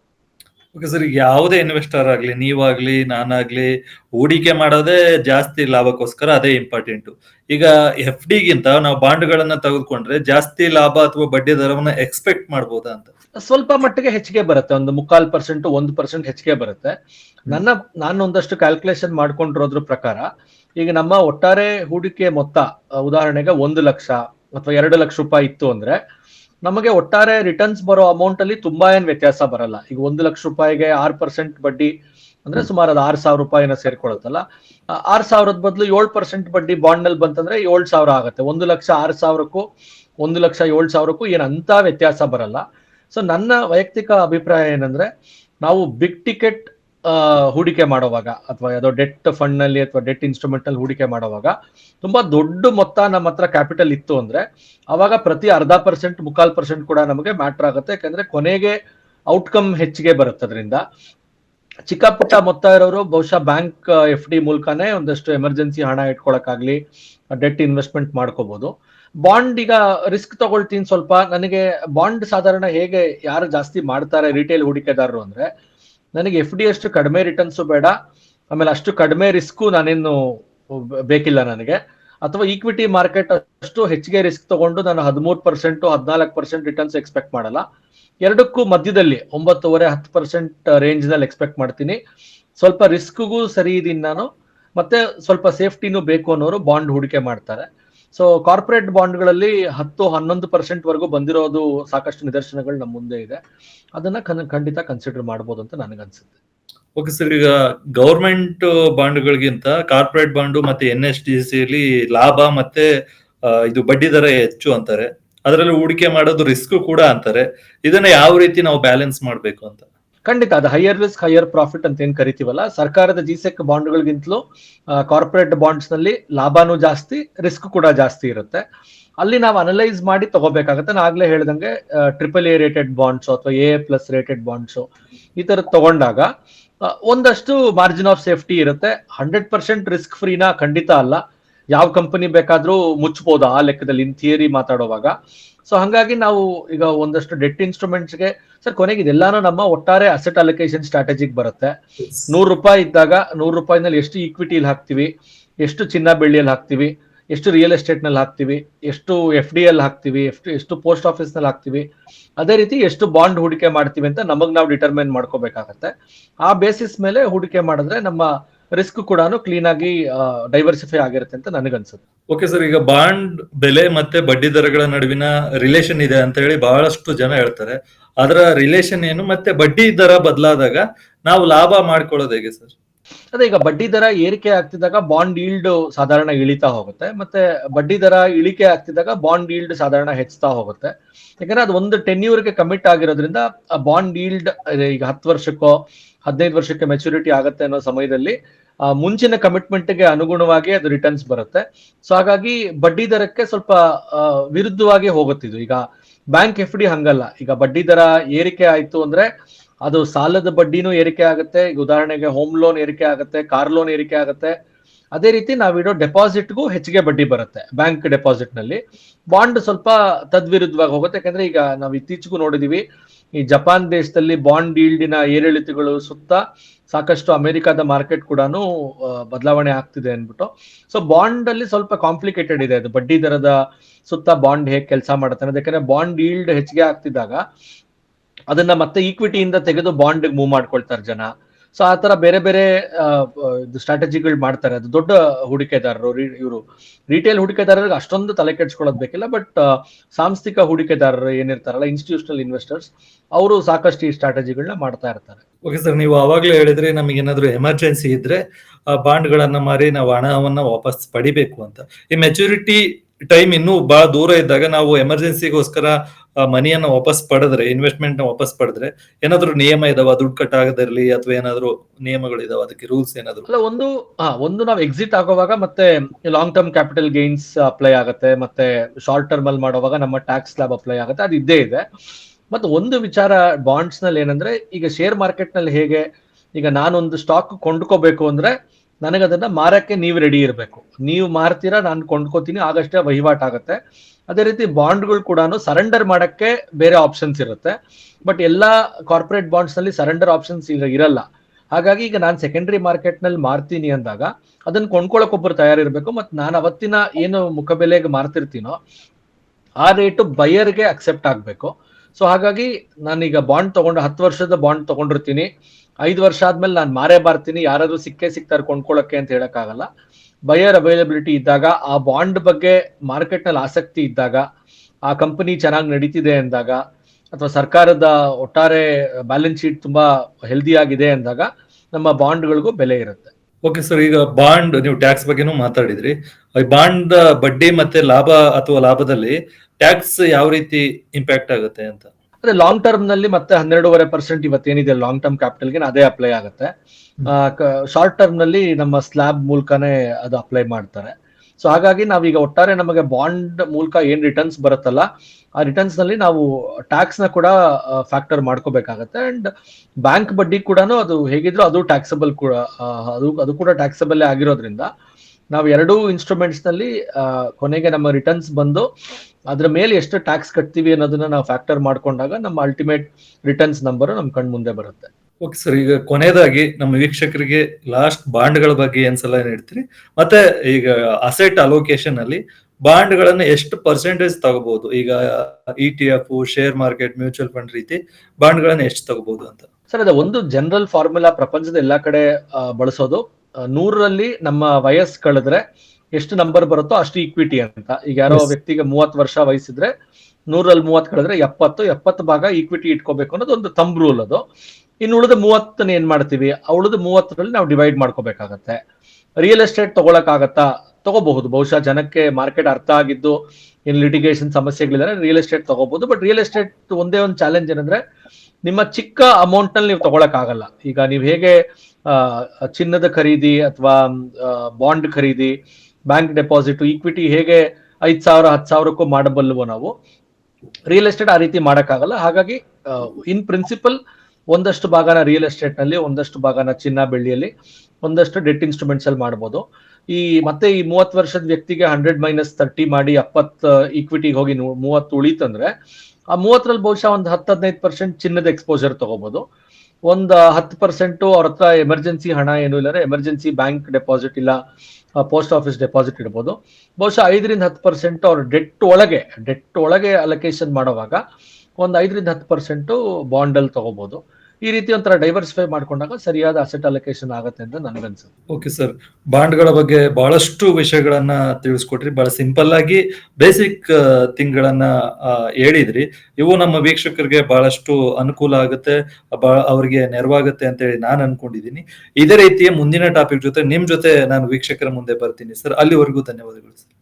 ಓಕೆ ಸರ್ ಈಗ ಯಾವುದೇ ಇನ್ವೆಸ್ಟರ್ ಆಗಲಿ ನೀವಾಗ್ಲಿ ನಾನಾಗ್ಲಿ ಹೂಡಿಕೆ ಮಾಡೋದೇ ಜಾಸ್ತಿ ಲಾಭಕ್ಕೋಸ್ಕರ ಅದೇ ಇಂಪಾರ್ಟೆಂಟ್ ಈಗ ಎಫ್ ಡಿಗಿಂತ ನಾವು ಬಾಂಡ್ಗಳನ್ನ ತೆಗೆದುಕೊಂಡ್ರೆ ಜಾಸ್ತಿ ಲಾಭ ಅಥವಾ ಬಡ್ಡಿ ದರವನ್ನ ಎಕ್ಸ್ಪೆಕ್ಟ್ ಮಾಡ್ಬೋದಾ ಅಂತ? ಸ್ವಲ್ಪ ಮಟ್ಟಿಗೆ ಹೆಚ್ಚಿಗೆ ಬರುತ್ತೆ. ಒಂದು ಮುಕ್ಕಾಲ್ ಪರ್ಸೆಂಟ್ ಒಂದು ಪರ್ಸೆಂಟ್ ಹೆಚ್ಚಿಗೆ ಬರುತ್ತೆ. ನನ್ನ ನಾನು ಒಂದಷ್ಟು ಕ್ಯಾಲ್ಕುಲೇಷನ್ ಮಾಡ್ಕೊಂಡಿರೋದ್ರ ಪ್ರಕಾರ ಈಗ ನಮ್ಮ ಒಟ್ಟಾರೆ ಹೂಡಿಕೆ ಮೊತ್ತ ಉದಾಹರಣೆಗೆ ಒಂದು ಲಕ್ಷ ಅಥವಾ ಎರಡು ಲಕ್ಷ ರೂಪಾಯಿ ಇತ್ತು ಅಂದ್ರೆ ನಮಗೆ ಒಟ್ಟಾರೆ ರಿಟರ್ನ್ಸ್ ಬರೋ ಅಮೌಂಟ್ ಅಲ್ಲಿ ತುಂಬಾ ಏನ್ ವ್ಯತ್ಯಾಸ ಬರಲ್ಲ. ಈಗ ಒಂದು ಲಕ್ಷ ರೂಪಾಯಿಗೆ ಆರ್ ಪರ್ಸೆಂಟ್ ಬಡ್ಡಿ ಅಂದ್ರೆ ಸುಮಾರು ಅದು ಆರ್ ಸಾವಿರ ರೂಪಾಯಿನ ಸೇರ್ಕೊಳ್ಳುತ್ತಲ್ಲ. ಆರ್ ಸಾವಿರದ ಬದಲು ಏಳು ಪರ್ಸೆಂಟ್ ಬಡ್ಡಿ ಬಾಂಡ್ನಲ್ಲಿ ಬಂತಂದ್ರೆ ಏಳು ಸಾವಿರ ಆಗುತ್ತೆ. ಒಂದು ಲಕ್ಷ ಆರು ಸಾವಿರಕ್ಕೂ, ಒಂದು ಲಕ್ಷ ಏಳು ಸಾವಿರಕ್ಕೂ ಏನಂತ ವ್ಯತ್ಯಾಸ ಬರಲ್ಲ. ಸೊ ನನ್ನ ವೈಯಕ್ತಿಕ ಅಭಿಪ್ರಾಯ ಏನಂದ್ರೆ ನಾವು ಬಿಗ್ ಟಿಕೆಟ್ ಹೂಡಿಕೆ ಮಾಡುವಾಗ ಅಥವಾ ಯಾವುದೋ ಡೆಟ್ ಫಂಡ್ನಲ್ಲಿ ಅಥವಾ ಡೆಟ್ ಇನ್ಸ್ಟ್ರೂಮೆಂಟ್ನಲ್ಲಿ ಹೂಡಿಕೆ ಮಾಡುವಾಗ ತುಂಬಾ ದೊಡ್ಡ ಮೊತ್ತ ನಮ್ಮ ಹತ್ರ ಕ್ಯಾಪಿಟಲ್ ಇತ್ತು ಅಂದ್ರೆ ಅವಾಗ ಪ್ರತಿ ಅರ್ಧ ಪರ್ಸೆಂಟ್, ಮುಕ್ಕಾಲ್ ಪರ್ಸೆಂಟ್ ಕೂಡ ನಮಗೆ ಮ್ಯಾಟರ್ ಆಗುತ್ತೆ. ಯಾಕಂದ್ರೆ ಕೊನೆಗೆ ಔಟ್ಕಮ್ ಹೆಚ್ಚಿಗೆ ಬರುತ್ತದ್ರಿಂದ. ಅದರಿಂದ ಚಿಕ್ಕ ಪುಟ್ಟ ಮೊತ್ತ ಇರೋರು ಬಹುಶಃ ಬ್ಯಾಂಕ್, ಎಫ್ ಡಿ ಮೂಲಕನೇ ಒಂದಷ್ಟು ಎಮರ್ಜೆನ್ಸಿ ಹಣ ಇಟ್ಕೊಳಕ್ಕಾಗ್ಲಿ, ಡೆಟ್ ಇನ್ವೆಸ್ಟ್ಮೆಂಟ್ ಮಾಡ್ಕೋಬಹುದು ಬಾಂಡ್ ಈಗ ರಿಸ್ಕ್ ತಗೊಳ್ತೀನಿ ಸ್ವಲ್ಪ. ನನಗೆ ಬಾಂಡ್ ಸಾಧಾರಣ ಹೇಗೆ ಯಾರು ಜಾಸ್ತಿ ಮಾಡ್ತಾರೆ ರಿಟೇಲ್ ಹೂಡಿಕೆದಾರರು ಅಂದ್ರೆ ನನಗೆ ಎಫ್ ಡಿ ಅಷ್ಟು ಕಡಿಮೆ ರಿಟರ್ನ್ಸ್ ಬೇಡ. ಆಮೇಲೆ ಅಷ್ಟು ಕಡಿಮೆ ರಿಸ್ಕು ನಾನೇನು ಬೇಕಿಲ್ಲ ನನಗೆ. ಅಥವಾ ಈಕ್ವಿಟಿ ಮಾರ್ಕೆಟ್ ಅಷ್ಟು ಹೆಚ್ಚಿಗೆ ರಿಸ್ಕ್ ತಗೊಂಡು ನಾನು ಹದಿಮೂರು ಪರ್ಸೆಂಟ್ ಹದಿನಾಲ್ಕು ಪರ್ಸೆಂಟ್ ರಿಟರ್ನ್ಸ್ ಎಕ್ಸ್ಪೆಕ್ಟ್ ಮಾಡಲ್ಲ. ಎರಡಕ್ಕೂ ಮಧ್ಯದಲ್ಲಿ ಒಂಬತ್ತುವರೆ, ಹತ್ತು ಪರ್ಸೆಂಟ್ ರೇಂಜ್ನಲ್ಲಿ ಎಕ್ಸ್ಪೆಕ್ಟ್ ಮಾಡ್ತೀನಿ. ಸ್ವಲ್ಪ ರಿಸ್ಕ್ಗೂ ಸರಿ ಇದೀನಿ ನಾನು. ಮತ್ತೆ ಸ್ವಲ್ಪ ಸೇಫ್ಟಿನೂ ಬೇಕು ಅನ್ನೋರು ಬಾಂಡ್ ಹೂಡಿಕೆ ಮಾಡ್ತಾರೆ. ಸೊ ಕಾರ್ಪೊರೇಟ್ ಬಾಂಡ್ಗಳಲ್ಲಿ ಹತ್ತು ಹನ್ನೊಂದು ಪರ್ಸೆಂಟ್ ವರೆಗೂ ಬಂದಿರೋದು ಸಾಕಷ್ಟು ನಿದರ್ಶನಗಳು ನಮ್ಮ ಮುಂದೆ ಇದೆ. ಅದನ್ನ ಖಂಡಿತ ಕನ್ಸಿಡರ್ ಮಾಡಬಹುದು ಅಂತ ನನಗನ್ಸುತ್ತೆ ಓಕೆ ಸರ್ ಈಗ ಗವರ್ಮೆಂಟ್ ಬಾಂಡ್ಗಳಿಗಿಂತ ಕಾರ್ಪೊರೇಟ್ ಬಾಂಡ್ ಮತ್ತೆ ಎನ್ ಎಸ್ ಡಿ ಸಿ ಲಾಭ ಮತ್ತೆ ಇದು ಬಡ್ಡಿ ದರ ಹೆಚ್ಚು ಅಂತಾರೆ. ಅದರಲ್ಲಿ ಹೂಡಿಕೆ ಮಾಡೋದು ರಿಸ್ಕ್ ಕೂಡ ಅಂತಾರೆ. ಇದನ್ನ ಯಾವ ರೀತಿ ನಾವು ಬ್ಯಾಲೆನ್ಸ್ ಮಾಡಬೇಕು ಅಂತ? ಖಂಡಿತ, ಅದು ಹೈಯರ್ ರಿಸ್ಕ್ ಹೈಯರ್ ಪ್ರಾಫಿಟ್ ಅಂತ ಏನ್ ಕರಿತೀವಲ್ಲ, ಸರ್ಕಾರದ ಜಿಸೆಕ್ ಬಾಂಡ್ಗಳಿಗಿಂತಲೂ ಕಾರ್ಪೊರೇಟ್ ಬಾಂಡ್ಸ್ನಲ್ಲಿ ಲಾಭನೂ ಜಾಸ್ತಿ ರಿಸ್ಕ್ ಕೂಡ ಜಾಸ್ತಿ ಇರುತ್ತೆ. ಅಲ್ಲಿ ನಾವು ಅನಲೈಸ್ ಮಾಡಿ ತಗೋಬೇಕಾಗತ್ತೆ. ನಾ ಆಗ್ಲೇ ಹೇಳ್ದಂಗೆ ಟ್ರಿಪಲ್ ಎ ರೇಟೆಡ್ ಬಾಂಡ್ಸ್ ಅಥವಾ ಎ ಪ್ಲಸ್ ರೇಟೆಡ್ ಬಾಂಡ್ಸ್ ಈ ತರ ತಗೊಂಡಾಗ ಒಂದಷ್ಟು ಮಾರ್ಜಿನ್ ಆಫ್ ಸೇಫ್ಟಿ ಇರುತ್ತೆ. ಹಂಡ್ರೆಡ್ ಪರ್ಸೆಂಟ್ ರಿಸ್ಕ್ ಫ್ರೀನ ಖಂಡಿತ ಅಲ್ಲ. ಯಾವ ಕಂಪನಿ ಬೇಕಾದ್ರೂ ಮುಚ್ಚಬಹುದು ಆ ಲೆಕ್ಕದಲ್ಲಿ ಇನ್ ಥಿಯರಿ ಮಾತಾಡುವಾಗ. ಸೊ ಹಂಗಾಗಿ ನಾವು ಈಗ ಒಂದಷ್ಟು ಡೆಟ್ ಇನ್ಸ್ಟ್ರೂಮೆಂಟ್ಸ್ಗೆ ಸರ್ ಕೊನೆಗೆ ಇದೆಲ್ಲಾನು ನಮ್ಮ ಒಟ್ಟಾರೆ ಅಸೆಟ್ ಅಲೋಕೇಶನ್ ಸ್ಟ್ರಾಟಜಿಗೆ ಬರುತ್ತೆ. ನೂರು ರೂಪಾಯಿ ಇದ್ದಾಗ ನೂರು ರೂಪಾಯಿನಲ್ಲಿ ಎಷ್ಟು ಈಕ್ವಿಟಿಲಿ ಹಾಕ್ತಿವಿ ಎಷ್ಟು ಚಿನ್ನ ಬೆಳ್ಳಿಯಲ್ಲಿ ಹಾಕ್ತಿವಿ ಎಷ್ಟು ರಿಯಲ್ ಎಸ್ಟೇಟ್ನಲ್ಲಿ ಹಾಕ್ತಿವಿ ಎಷ್ಟು ಎಫ್ ಡಿ ಎಲ್ ಹಾಕ್ತಿವಿ ಎಷ್ಟು ಎಷ್ಟು ಪೋಸ್ಟ್ ಆಫೀಸ್ನಲ್ಲಿ ಹಾಕ್ತಿವಿ ಅದೇ ರೀತಿ ಎಷ್ಟು ಬಾಂಡ್ ಹೂಡಿಕೆ ಮಾಡ್ತೀವಿ ಅಂತ ನಮಗ್ ನಾವು ಡಿಟರ್ಮೈನ್ ಮಾಡ್ಕೋಬೇಕಾಗತ್ತೆ. ಆ ಬೇಸಿಸ್ ಮೇಲೆ ಹೂಡಿಕೆ ಮಾಡಿದ್ರೆ ನಮ್ಮ ರಿಸ್ಕ್ ಕೂಡ ಕ್ಲೀನ್ ಆಗಿ ಡೈವರ್ಸಿಫೈ ಆಗಿರುತ್ತೆ ಅಂತ ನನಗನ್ಸುತ್ತೆ. ಓಕೆ ಸರ್ ಈಗ ಬಾಂಡ್ ಬೆಲೆ ಮತ್ತೆ ಬಡ್ಡಿ ದರಗಳ ನಡುವಿನ ರಿಲೇಷನ್ ಇದೆ ಅಂತ ಹೇಳಿ ಬಹಳಷ್ಟು ಜನ ಹೇಳ್ತಾರೆ. ಅದರ ರಿಲೇಷನ್ ಏನು ಮತ್ತೆ ಬಡ್ಡಿ ದರ ಬದಲಾದಾಗ ನಾವು ಲಾಭ ಮಾಡ್ಕೊಳ್ಳೋದು ಹೇಗೆ ಸರ್ ಅದೇ ಈಗ ಬಡ್ಡಿ ದರ ಏರಿಕೆ ಆಗ್ತಿದ್ದಾಗ ಬಾಂಡ್ ಈಲ್ಡ್ ಸಾಧಾರಣ ಇಳಿತಾ ಹೋಗುತ್ತೆ. ಮತ್ತೆ ಬಡ್ಡಿ ದರ ಇಳಿಕೆ ಆಗ್ತಿದ್ದಾಗ ಬಾಂಡ್ ಈಲ್ಡ್ ಸಾಧಾರಣ ಹೆಚ್ಚುತ್ತಾ ಹೋಗುತ್ತೆ. ಯಾಕಂದ್ರೆ ಅದು ಒಂದು ಟೆನ್ ಟೆನ್ಯೂರ್ಗೆ ಕಮಿಟ್ ಆಗಿರೋದ್ರಿಂದ ಬಾಂಡ್ ಈಲ್ಡ್ ಈಗ ಹತ್ತು ವರ್ಷಕ್ಕೋ ಹದಿನೈದು ವರ್ಷಕ್ಕೆ ಮೆಚುರಿಟಿ ಆಗುತ್ತೆ ಅನ್ನೋ ಸಮಯದಲ್ಲಿ ಆ, ಮುಂಚಿನ ಕಮಿಟ್ಮೆಂಟ್ಗೆ ಅನುಗುಣವಾಗಿ ಅದು ರಿಟರ್ನ್ಸ್ ಬರುತ್ತೆ. ಸೊ ಹಾಗಾಗಿ ಬಡ್ಡಿ ದರಕ್ಕೆ ಸ್ವಲ್ಪ ವಿರುದ್ಧವಾಗಿ ಹೋಗುತ್ತಿದ್ದು. ಈಗ ಬ್ಯಾಂಕ್ ಎಫ್ ಡಿ ಹಂಗಲ್ಲ. ಈಗ ಬಡ್ಡಿ ದರ ಏರಿಕೆ ಆಯ್ತು ಅಂದ್ರೆ ಅದು ಸಾಲದ ಬಡ್ಡಿನೂ ಏರಿಕೆ ಆಗುತ್ತೆ. ಈಗ ಉದಾಹರಣೆಗೆ ಹೋಮ್ ಲೋನ್ ಏರಿಕೆ ಆಗುತ್ತೆ ಕಾರ್ ಲೋನ್ ಏರಿಕೆ ಆಗುತ್ತೆ. ಅದೇ ರೀತಿ ನಾವಿಡೋ ಡೆಪಾಸಿಟ್ಗೂ ಹೆಚ್ಚಿಗೆ ಬಡ್ಡಿ ಬರುತ್ತೆ ಬ್ಯಾಂಕ್ ಡೆಪಾಸಿಟ್ನಲ್ಲಿ. ಬಾಂಡ್ ಸ್ವಲ್ಪ ತದ್ವಿರುದ್ಧವಾಗಿ ಹೋಗುತ್ತೆ. ಯಾಕಂದ್ರೆ ಈಗ ನಾವು ಇತ್ತೀಚೆಗೂ ನೋಡಿದೀವಿ ಈ ಜಪಾನ್ ದೇಶದಲ್ಲಿ ಬಾಂಡ್ ಈಲ್ಡಿನ ಏರಿಳಿತಗಳು ಸುತ್ತ ಸಾಕಷ್ಟು ಅಮೆರಿಕದ ಮಾರ್ಕೆಟ್ ಕೂಡ ಬದಲಾವಣೆ ಆಗ್ತಿದೆ ಅನ್ಬಿಟ್ಟು ಸೊ ಬಾಂಡ್ ಅಲ್ಲಿ ಸ್ವಲ್ಪ ಕಾಂಪ್ಲಿಕೇಟೆಡ್ ಇದೆ. ಅದು ಬಡ್ಡಿ ದರದ ಸುತ್ತ ಬಾಂಡ್ ಹೇಗೆ ಕೆಲಸ ಮಾಡುತ್ತೆ. ಯಾಕಂದ್ರೆ ಬಾಂಡ್ ಈಲ್ಡ್ ಹೆಚ್ಚಿಗೆ ಆಗ್ತಿದ್ದಾಗ ಅದನ್ನ ಮತ್ತೆ ಈಕ್ವಿಟಿಯಿಂದ ತೆಗೆದು ಬಾಂಡ್ ಮೂವ್ ಮಾಡ್ಕೊಳ್ತಾರೆ ಜನ. ಸೊ ಆ ತರ ಬೇರೆ ಬೇರೆ ಸ್ಟ್ರಾಟಜಿಗಳು ಮಾಡ್ತಾರೆ. ಅದು ದೊಡ್ಡ ಹೂಡಿಕೆದಾರರು ಇವರು. ರಿಟೇಲ್ ಹೂಡಿಕೆದಾರರಿಗೆ ಅಷ್ಟೊಂದು ತಲೆ ಕೆಡ್ಸ್ಕೊಳ್ಳೋದು ಬೇಕಿಲ್ಲ ಬಟ್ ಸಾಂಸ್ಥಿಕ ಹೂಡಿಕೆದಾರರು ಏನಿರ್ತಾರಲ್ಲ ಇನ್ಸ್ಟಿಟ್ಯೂಷನಲ್ ಇನ್ವೆಸ್ಟರ್ಸ್ ಅವರು ಸಾಕಷ್ಟು ಈ ಸ್ಟ್ರಾಟಜಿಗಳನ್ನ ಮಾಡ್ತಾ ಇರ್ತಾರೆ. ಓಕೆ ಸರ್ ನೀವು ಅವಾಗಲೇ ಹೇಳಿದ್ರೆ ನಮಗೆ ಏನಾದ್ರು ಎಮರ್ಜೆನ್ಸಿ ಇದ್ರೆ, ಆ ಬಾಂಡ್ ಗಳನ್ನ ಮಾರಿ ನಾವು ಹಣವನ್ನ ವಾಪಸ್ ಪಡಿಬೇಕು ಅಂತ. ಈ ಮೆಚುರಿಟಿ ಟೈಮ್ ಇನ್ನೂ ಬಹಳ ದೂರ ಇದ್ದಾಗ ನಾವು ಎಮರ್ಜೆನ್ಸಿಗೋಸ್ಕರ ಮನಿಯನ್ನ ವಾಪಸ್ ಪಡೆದ್ರೆ ಇನ್ವೆಸ್ಟ್ಮೆಂಟ್ನ ವಾಪಸ್ ಪಡೆದ್ರೆ ಏನಾದ್ರು ನಿಯಮ ಇದಾವ? ದುಡ್ಡು ಕಟ್ ಆಗದಿರ್ಲಿ ಅಥವಾ ಏನಾದ್ರು ನಿಯಮಗಳು ಇದಾವ? ಅದಕ್ಕೆ ರೂಲ್ಸ್ ಏನಾದ್ರು? ಅಲ್ಲ, ಒಂದು ಒಂದು ನಾವು ಎಕ್ಸಿಟ್ ಆಗುವಾಗ ಮತ್ತೆ long term capital gains apply ಆಗುತ್ತೆ, ಮತ್ತೆ ಶಾರ್ಟ್ ಟರ್ಮ್ ಅಲ್ಲಿ ಮಾಡುವಾಗ ನಮ್ಮ ಟ್ಯಾಕ್ಸ್ ಸ್ಲ್ಯಾಬ್ ಅಪ್ಲೈ ಆಗುತ್ತೆ, ಅದು ಇದ್ದೇ ಇದೆ. ಮತ್ತೆ ಒಂದು ವಿಚಾರ ಬಾಂಡ್ಸ್ನಲ್ಲಿ ಏನಂದ್ರೆ, ಈಗ ಶೇರ್ ಮಾರ್ಕೆಟ್ನಲ್ಲಿ ಹೇಗೆ, ಈಗ ನಾನೊಂದು ಸ್ಟಾಕ್ ಕೊಂಡ್ಕೋಬೇಕು ಅಂದ್ರೆ ನನಗೆ ಅದನ್ನ ಮಾರಕ್ಕೆ ನೀವು ರೆಡಿ ಇರಬೇಕು. ನೀವು ಮಾರ್ತೀರಾ, ನಾನು ಕೊಂಡ್ಕೋತೀನಿ, ಆಗಷ್ಟೇ ವಹಿವಾಟ್ ಆಗುತ್ತೆ. ಅದೇ ರೀತಿ ಬಾಂಡ್ಗಳು ಕೂಡ ಸರೆಂಡರ್ ಮಾಡಕ್ಕೆ ಬೇರೆ ಆಪ್ಷನ್ಸ್ ಇರುತ್ತೆ. ಬಟ್ ಎಲ್ಲಾ ಕಾರ್ಪೊರೇಟ್ ಬಾಂಡ್ಸ್ನಲ್ಲಿ ಸರೆಂಡರ್ ಆಪ್ಷನ್ಸ್ ಈಗ ಇರಲ್ಲ. ಹಾಗಾಗಿ ಈಗ ನಾನು ಸೆಕೆಂಡರಿ ಮಾರ್ಕೆಟ್ನಲ್ಲಿ ಮಾರ್ತೀನಿ ಅಂದಾಗ ಅದನ್ನ ಕೊಂಡ್ಕೊಳಕ್ ಒಬ್ಬರು ತಯಾರಿರ್ಬೇಕು. ಮತ್ತೆ ನಾನು ಅವತ್ತಿನ ಏನು ಮುಖಬೆಲೆಗೆ ಮಾರ್ತಿರ್ತೀನೋ ಆ ರೇಟು ಬಯರ್ಗೆ ಅಕ್ಸೆಪ್ಟ್ ಆಗಬೇಕು. ಸೊ ಹಾಗಾಗಿ ನಾನೀಗ ಬಾಂಡ್ ತಗೊಂಡು ಹತ್ತು ವರ್ಷದ ಬಾಂಡ್ ತಗೊಂಡಿರ್ತೀನಿ. ಐದು ವರ್ಷ ಆದ್ಮೇಲೆ ನಾನು ಮಾರೇ ಬರ್ತೀನಿ, ಯಾರಾದ್ರೂ ಸಿಕ್ಕೇ ಸಿಗ್ತಾರೆ ಕೊಂಡ್ಕೊಳಕ್ಕೆ ಅಂತ ಹೇಳಕ್ಕಾಗಲ್ಲ. ಬಯರ್ ಅವೈಲಬಿಲಿಟಿ ಇದ್ದಾಗ, ಆ ಬಾಂಡ್ ಬಗ್ಗೆ ಮಾರ್ಕೆಟ್ನಲ್ಲಿ ಆಸಕ್ತಿ ಇದ್ದಾಗ, ಆ ಕಂಪನಿ ಚೆನ್ನಾಗಿ ನಡೀತಿದೆ ಅಂದಾಗ, ಅಥವಾ ಸರ್ಕಾರದ ಒಟ್ಟಾರೆ ಬ್ಯಾಲೆನ್ಸ್ ಶೀಟ್ ತುಂಬಾ ಹೆಲ್ದಿ ಆಗಿದೆ ಅಂದಾಗ, ನಮ್ಮ ಬಾಂಡ್ಗಳಿಗೂ ಬೆಲೆ ಇರುತ್ತೆ. ಓಕೆ ಸರ್ ಈಗ ಬಾಂಡ್ ನೀವು ಟ್ಯಾಕ್ಸ್ ಬಗ್ಗೆನೂ ಮಾತಾಡಿದ್ರಿ. ಬಾಂಡ್ ಬಡ್ಡಿ ಮತ್ತೆ ಲಾಭ ಅಥವಾ ಲಾಭದಲ್ಲಿ ಟ್ಯಾಕ್ಸ್ ಯಾವ ರೀತಿ ಇಂಪ್ಯಾಕ್ಟ್ ಆಗುತ್ತೆ ಅಂತ? ಅದೇ ಲಾಂಗ್ ಟರ್ಮ್ನಲ್ಲಿ ಮತ್ತೆ ಹನ್ನೆರಡೂವರೆ ಪರ್ಸೆಂಟ್ ಇವತ್ತೇನಿದೆ ಲಾಂಗ್ ಟರ್ಮ್ ಕ್ಯಾಪಿಟಲ್ಗೆ ಅದೇ ಅಪ್ಲೈ ಆಗುತ್ತೆ. ಶಾರ್ಟ್ ಟರ್ಮ್ನಲ್ಲಿ ನಮ್ಮ ಸ್ಲ್ಯಾಬ್ ಮೂಲಕನೇ ಅದು ಅಪ್ಲೈ ಮಾಡ್ತಾರೆ. ಸೊ ಹಾಗಾಗಿ ನಾವೀಗ ಒಟ್ಟಾರೆ ನಮಗೆ ಬಾಂಡ್ ಮೂಲಕ ಏನ್ ರಿಟರ್ನ್ಸ್ ಬರುತ್ತಲ್ಲ ಆ ರಿಟರ್ನ್ಸ್ನಲ್ಲಿ ನಾವು ಟ್ಯಾಕ್ಸ್ನ ಕೂಡ ಫ್ಯಾಕ್ಟರ್ ಮಾಡ್ಕೋಬೇಕಾಗತ್ತೆ. ಅಂಡ್ ಬ್ಯಾಂಕ್ ಬಡ್ಡಿ ಕೂಡ ಅದು ಹೇಗಿದ್ರು ಅದು ಟ್ಯಾಕ್ಸಬಲ್ ಕೂಡ ಅದು ಅದು ಕೂಡ ಟ್ಯಾಕ್ಸಬಲ್ ಆಗಿರೋದ್ರಿಂದ ನಾವು ಎರಡೂ ಇನ್ಸ್ಟ್ರೂಮೆಂಟ್ಸ್ನಲ್ಲಿ ಕೊನೆಗೆ ನಮ್ಮ ರಿಟರ್ನ್ಸ್ ಬಂದು ಅದ್ರ ಮೇಲೆ ಎಷ್ಟು ಟ್ಯಾಕ್ಸ್ ಕಟ್ತೀವಿ ಅನ್ನೋದನ್ನ ನಾವು ಫ್ಯಾಕ್ಟರ್ ಮಾಡ್ಕೊಂಡಾಗ ನಮ್ಮ ಅಲ್ಟಿಮೇಟ್ ರಿಟರ್ನ್ಸ್ ನಂಬರ್ ನಮ್ ಕಣ್ ಮುಂದೆ ಬರುತ್ತೆ. ಓಕೆ ಸರ್ ಈಗ ಕೊನೆಯದಾಗಿ ನಮ್ಮ ವೀಕ್ಷಕರಿಗೆ ಲಾಸ್ಟ್ ಬಾಂಡ್ಗಳ ಬಗ್ಗೆ ಏನ್ ಸಲಹೆ ನೀಡ್ತೀರಿ ಮತ್ತೆ ಈಗ ಅಸೆಟ್ ಅಲೋಕೇಶನ್ ಅಲ್ಲಿ ಬಾಂಡ್ ಗಳನ್ನ ಎಷ್ಟು ಪರ್ಸೆಂಟೇಜ್ ತಗೋಬಹುದು? ಈಗ E T F share market mutual fund ರೀತಿ ಬಾಂಡ್ ಗಳನ್ನ ಎಷ್ಟು ತಗೋಬಹುದು ಅಂತ? ಸರ್ ಅದ ಒಂದು ಜನರಲ್ ಫಾರ್ಮುಲಾ ಪ್ರಪಂಚದ ಎಲ್ಲಾ ಕಡೆ ಬಳಸೋದು. ನೂರರಲ್ಲಿ ನಮ್ಮ ವಯಸ್ಸು ಕಳೆದ್ರೆ ಎಷ್ಟು ನಂಬರ್ ಬರುತ್ತೋ ಅಷ್ಟು ಈಕ್ವಿಟಿ ಅಂತ. ಈಗ ಯಾರೋ ವ್ಯಕ್ತಿಗೆ ಮೂವತ್ತು ವರ್ಷ ವಯಸ್ಸಿದ್ರೆ ನೂರಲ್ಲಿ ಮೂವತ್ತು ಕಳೆದ್ರೆ ಎಪ್ಪತ್ತು ಎಪ್ಪತ್ತು ಭಾಗ ಈಕ್ವಿಟಿ ಇಟ್ಕೋಬೇಕು ಅನ್ನೋದು ಒಂದು ತಂಬ್ ರೂಲ್ ಅದು. ಇನ್ನು ಉಳಿದ ಮೂವತ್ತನ್ನ ಏನ್ ಮಾಡ್ತೀವಿ? ಉಳಿದ ಮೂವತ್ತರಲ್ಲಿ ನಾವು ಡಿವೈಡ್ ಮಾಡ್ಕೋಬೇಕಾಗತ್ತೆ. ರಿಯಲ್ ಎಸ್ಟೇಟ್ ತಗೊಳಕ್ ಆಗತ್ತಾ ತಗೋಬಹುದು. ಬಹುಶಃ ಜನಕ್ಕೆ ಮಾರ್ಕೆಟ್ ಅರ್ಥ ಆಗಿದ್ದು ಏನ್ ಲಿಟಿಗೇಷನ್ ಸಮಸ್ಯೆಗಳಿದ್ರೆ ರಿಯಲ್ ಎಸ್ಟೇಟ್ ತಗೋಬಹುದು. ಬಟ್ ರಿಯಲ್ ಎಸ್ಟೇಟ್ ಒಂದೇ ಒಂದು ಚಾಲೆಂಜ್ ಏನಂದ್ರೆ ನಿಮ್ಮ ಚಿಕ್ಕ ಅಮೌಂಟ್ನಲ್ಲಿ ನೀವು ತಗೊಳಕ್ ಆಗಲ್ಲ ಈಗ ನೀವು ಹೇಗೆ ಚಿನ್ನದ ಖರೀದಿ ಅಥವಾ ಬಾಂಡ್ ಖರೀದಿ ಬ್ಯಾಂಕ್ ಡೆಪಾಸಿಟ್ ಈಕ್ವಿಟಿ ಹೇಗೆ ಐದ್ ಸಾವಿರ, ಹತ್ತು ಸಾವಿರಕ್ಕೂ ಮಾಡಬಲ್ಲವೋ ನಾವು? ರಿಯಲ್ ಎಸ್ಟೇಟ್ ಆ ರೀತಿ ಮಾಡೋಕ್ಕಾಗಲ್ಲ. ಹಾಗಾಗಿ ಇನ್ ಪ್ರಿನ್ಸಿಪಲ್ ಒಂದಷ್ಟು ಭಾಗನ ರಿಯಲ್ ಎಸ್ಟೇಟ್ನಲ್ಲಿ, ಒಂದಷ್ಟು ಭಾಗನ ಚಿನ್ನ ಬೆಳ್ಳಿಯಲ್ಲಿ, ಒಂದಷ್ಟು ಡೆಟ್ ಇನ್ಸ್ಟ್ರೂಮೆಂಟ್ಸ್ ಅಲ್ಲಿ ಮಾಡ್ಬೋದು. ಈ, ಮತ್ತೆ ಈ ಮೂವತ್ತು ವರ್ಷದ ವ್ಯಕ್ತಿಗೆ ಹಂಡ್ರೆಡ್ ಮೈನಸ್ ತರ್ಟಿ ಮಾಡಿ ಎಪ್ಪತ್ ಈಕ್ವಿಟಿಗೆ ಹೋಗಿ ಮೂವತ್ತು ಉಳಿತಂದ್ರೆ, ಆ ಮೂವತ್ತರಲ್ಲಿ ಬಹುಶಃ ಒಂದು ಹತ್ತು, ಹದಿನೈದು ಪರ್ಸೆಂಟ್ ಚಿನ್ನದ ಎಕ್ಸ್ಪೋಜರ್ ತಗೋಬಹುದು ಒಂದು ಹತ್ತು ಪರ್ಸೆಂಟು ಅವ್ರ ಹತ್ರ ಎಮರ್ಜೆನ್ಸಿ ಹಣ ಏನು ಇಲ್ಲ ಎಮರ್ಜೆನ್ಸಿ ಬ್ಯಾಂಕ್ ಡೆಪಾಸಿಟ್ ಇಲ್ಲ ಪೋಸ್ಟ್ ಆಫೀಸ್ ಡೆಪಾಸಿಟ್ ಇಡ್ಬೋದು. ಬಹುಶಃ ಐದರಿಂದ ಹತ್ತು ಪರ್ಸೆಂಟ್ ಅವ್ರ ಡೆಟ್ ಒಳಗೆ ಡೆಟ್ ಒಳಗೆ ಅಲೋಕೇಶನ್ ಮಾಡುವಾಗ ಒಂದು ಐದರಿಂದ ಹತ್ತು ಪರ್ಸೆಂಟು ಬಾಂಡಲ್ಲಿ ತಗೋಬೋದು. ಈ ರೀತಿ ಒಂಥರ ಡೈವರ್ಸಿಫೈ ಮಾಡ್ಕೊಂಡಾಗ ಸರಿಯಾದ ಅಸೆಟ್ ಅಲೋಕೇಶನ್ ಆಗುತ್ತೆ ಅಂತ ನನ್ಗನ್ಸುತ್ತೆ. ಓಕೆ ಸರ್ ಬಾಂಡ್ಗಳ ಬಗ್ಗೆ ಬಹಳಷ್ಟು ವಿಷಯಗಳನ್ನ ತಿಳಿಸ್ಕೊಟ್ರಿ. ಬಹಳ ಸಿಂಪಲ್ ಆಗಿ ಬೇಸಿಕ್ ತಿಂಗಳನ್ನ ಹೇಳಿದ್ರಿ. ಇವು ನಮ್ಮ ವೀಕ್ಷಕರಿಗೆ ಬಹಳಷ್ಟು ಅನುಕೂಲ ಆಗುತ್ತೆ ಅವರಿಗೆ ನೆರವಾಗುತ್ತೆ ಅಂತ ಹೇಳಿ ನಾನು ಅನ್ಕೊಂಡಿದ್ದೀನಿ. ಇದೇ ರೀತಿಯ ಮುಂದಿನ ಟಾಪಿಕ್ ಜೊತೆ ನಿಮ್ ಜೊತೆ ನಾನು ವೀಕ್ಷಕರ ಮುಂದೆ ಬರ್ತೀನಿ ಸರ್ ಅಲ್ಲಿವರೆಗೂ ಧನ್ಯವಾದಗಳು ಸರ್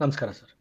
ನಮಸ್ಕಾರ ಸರ್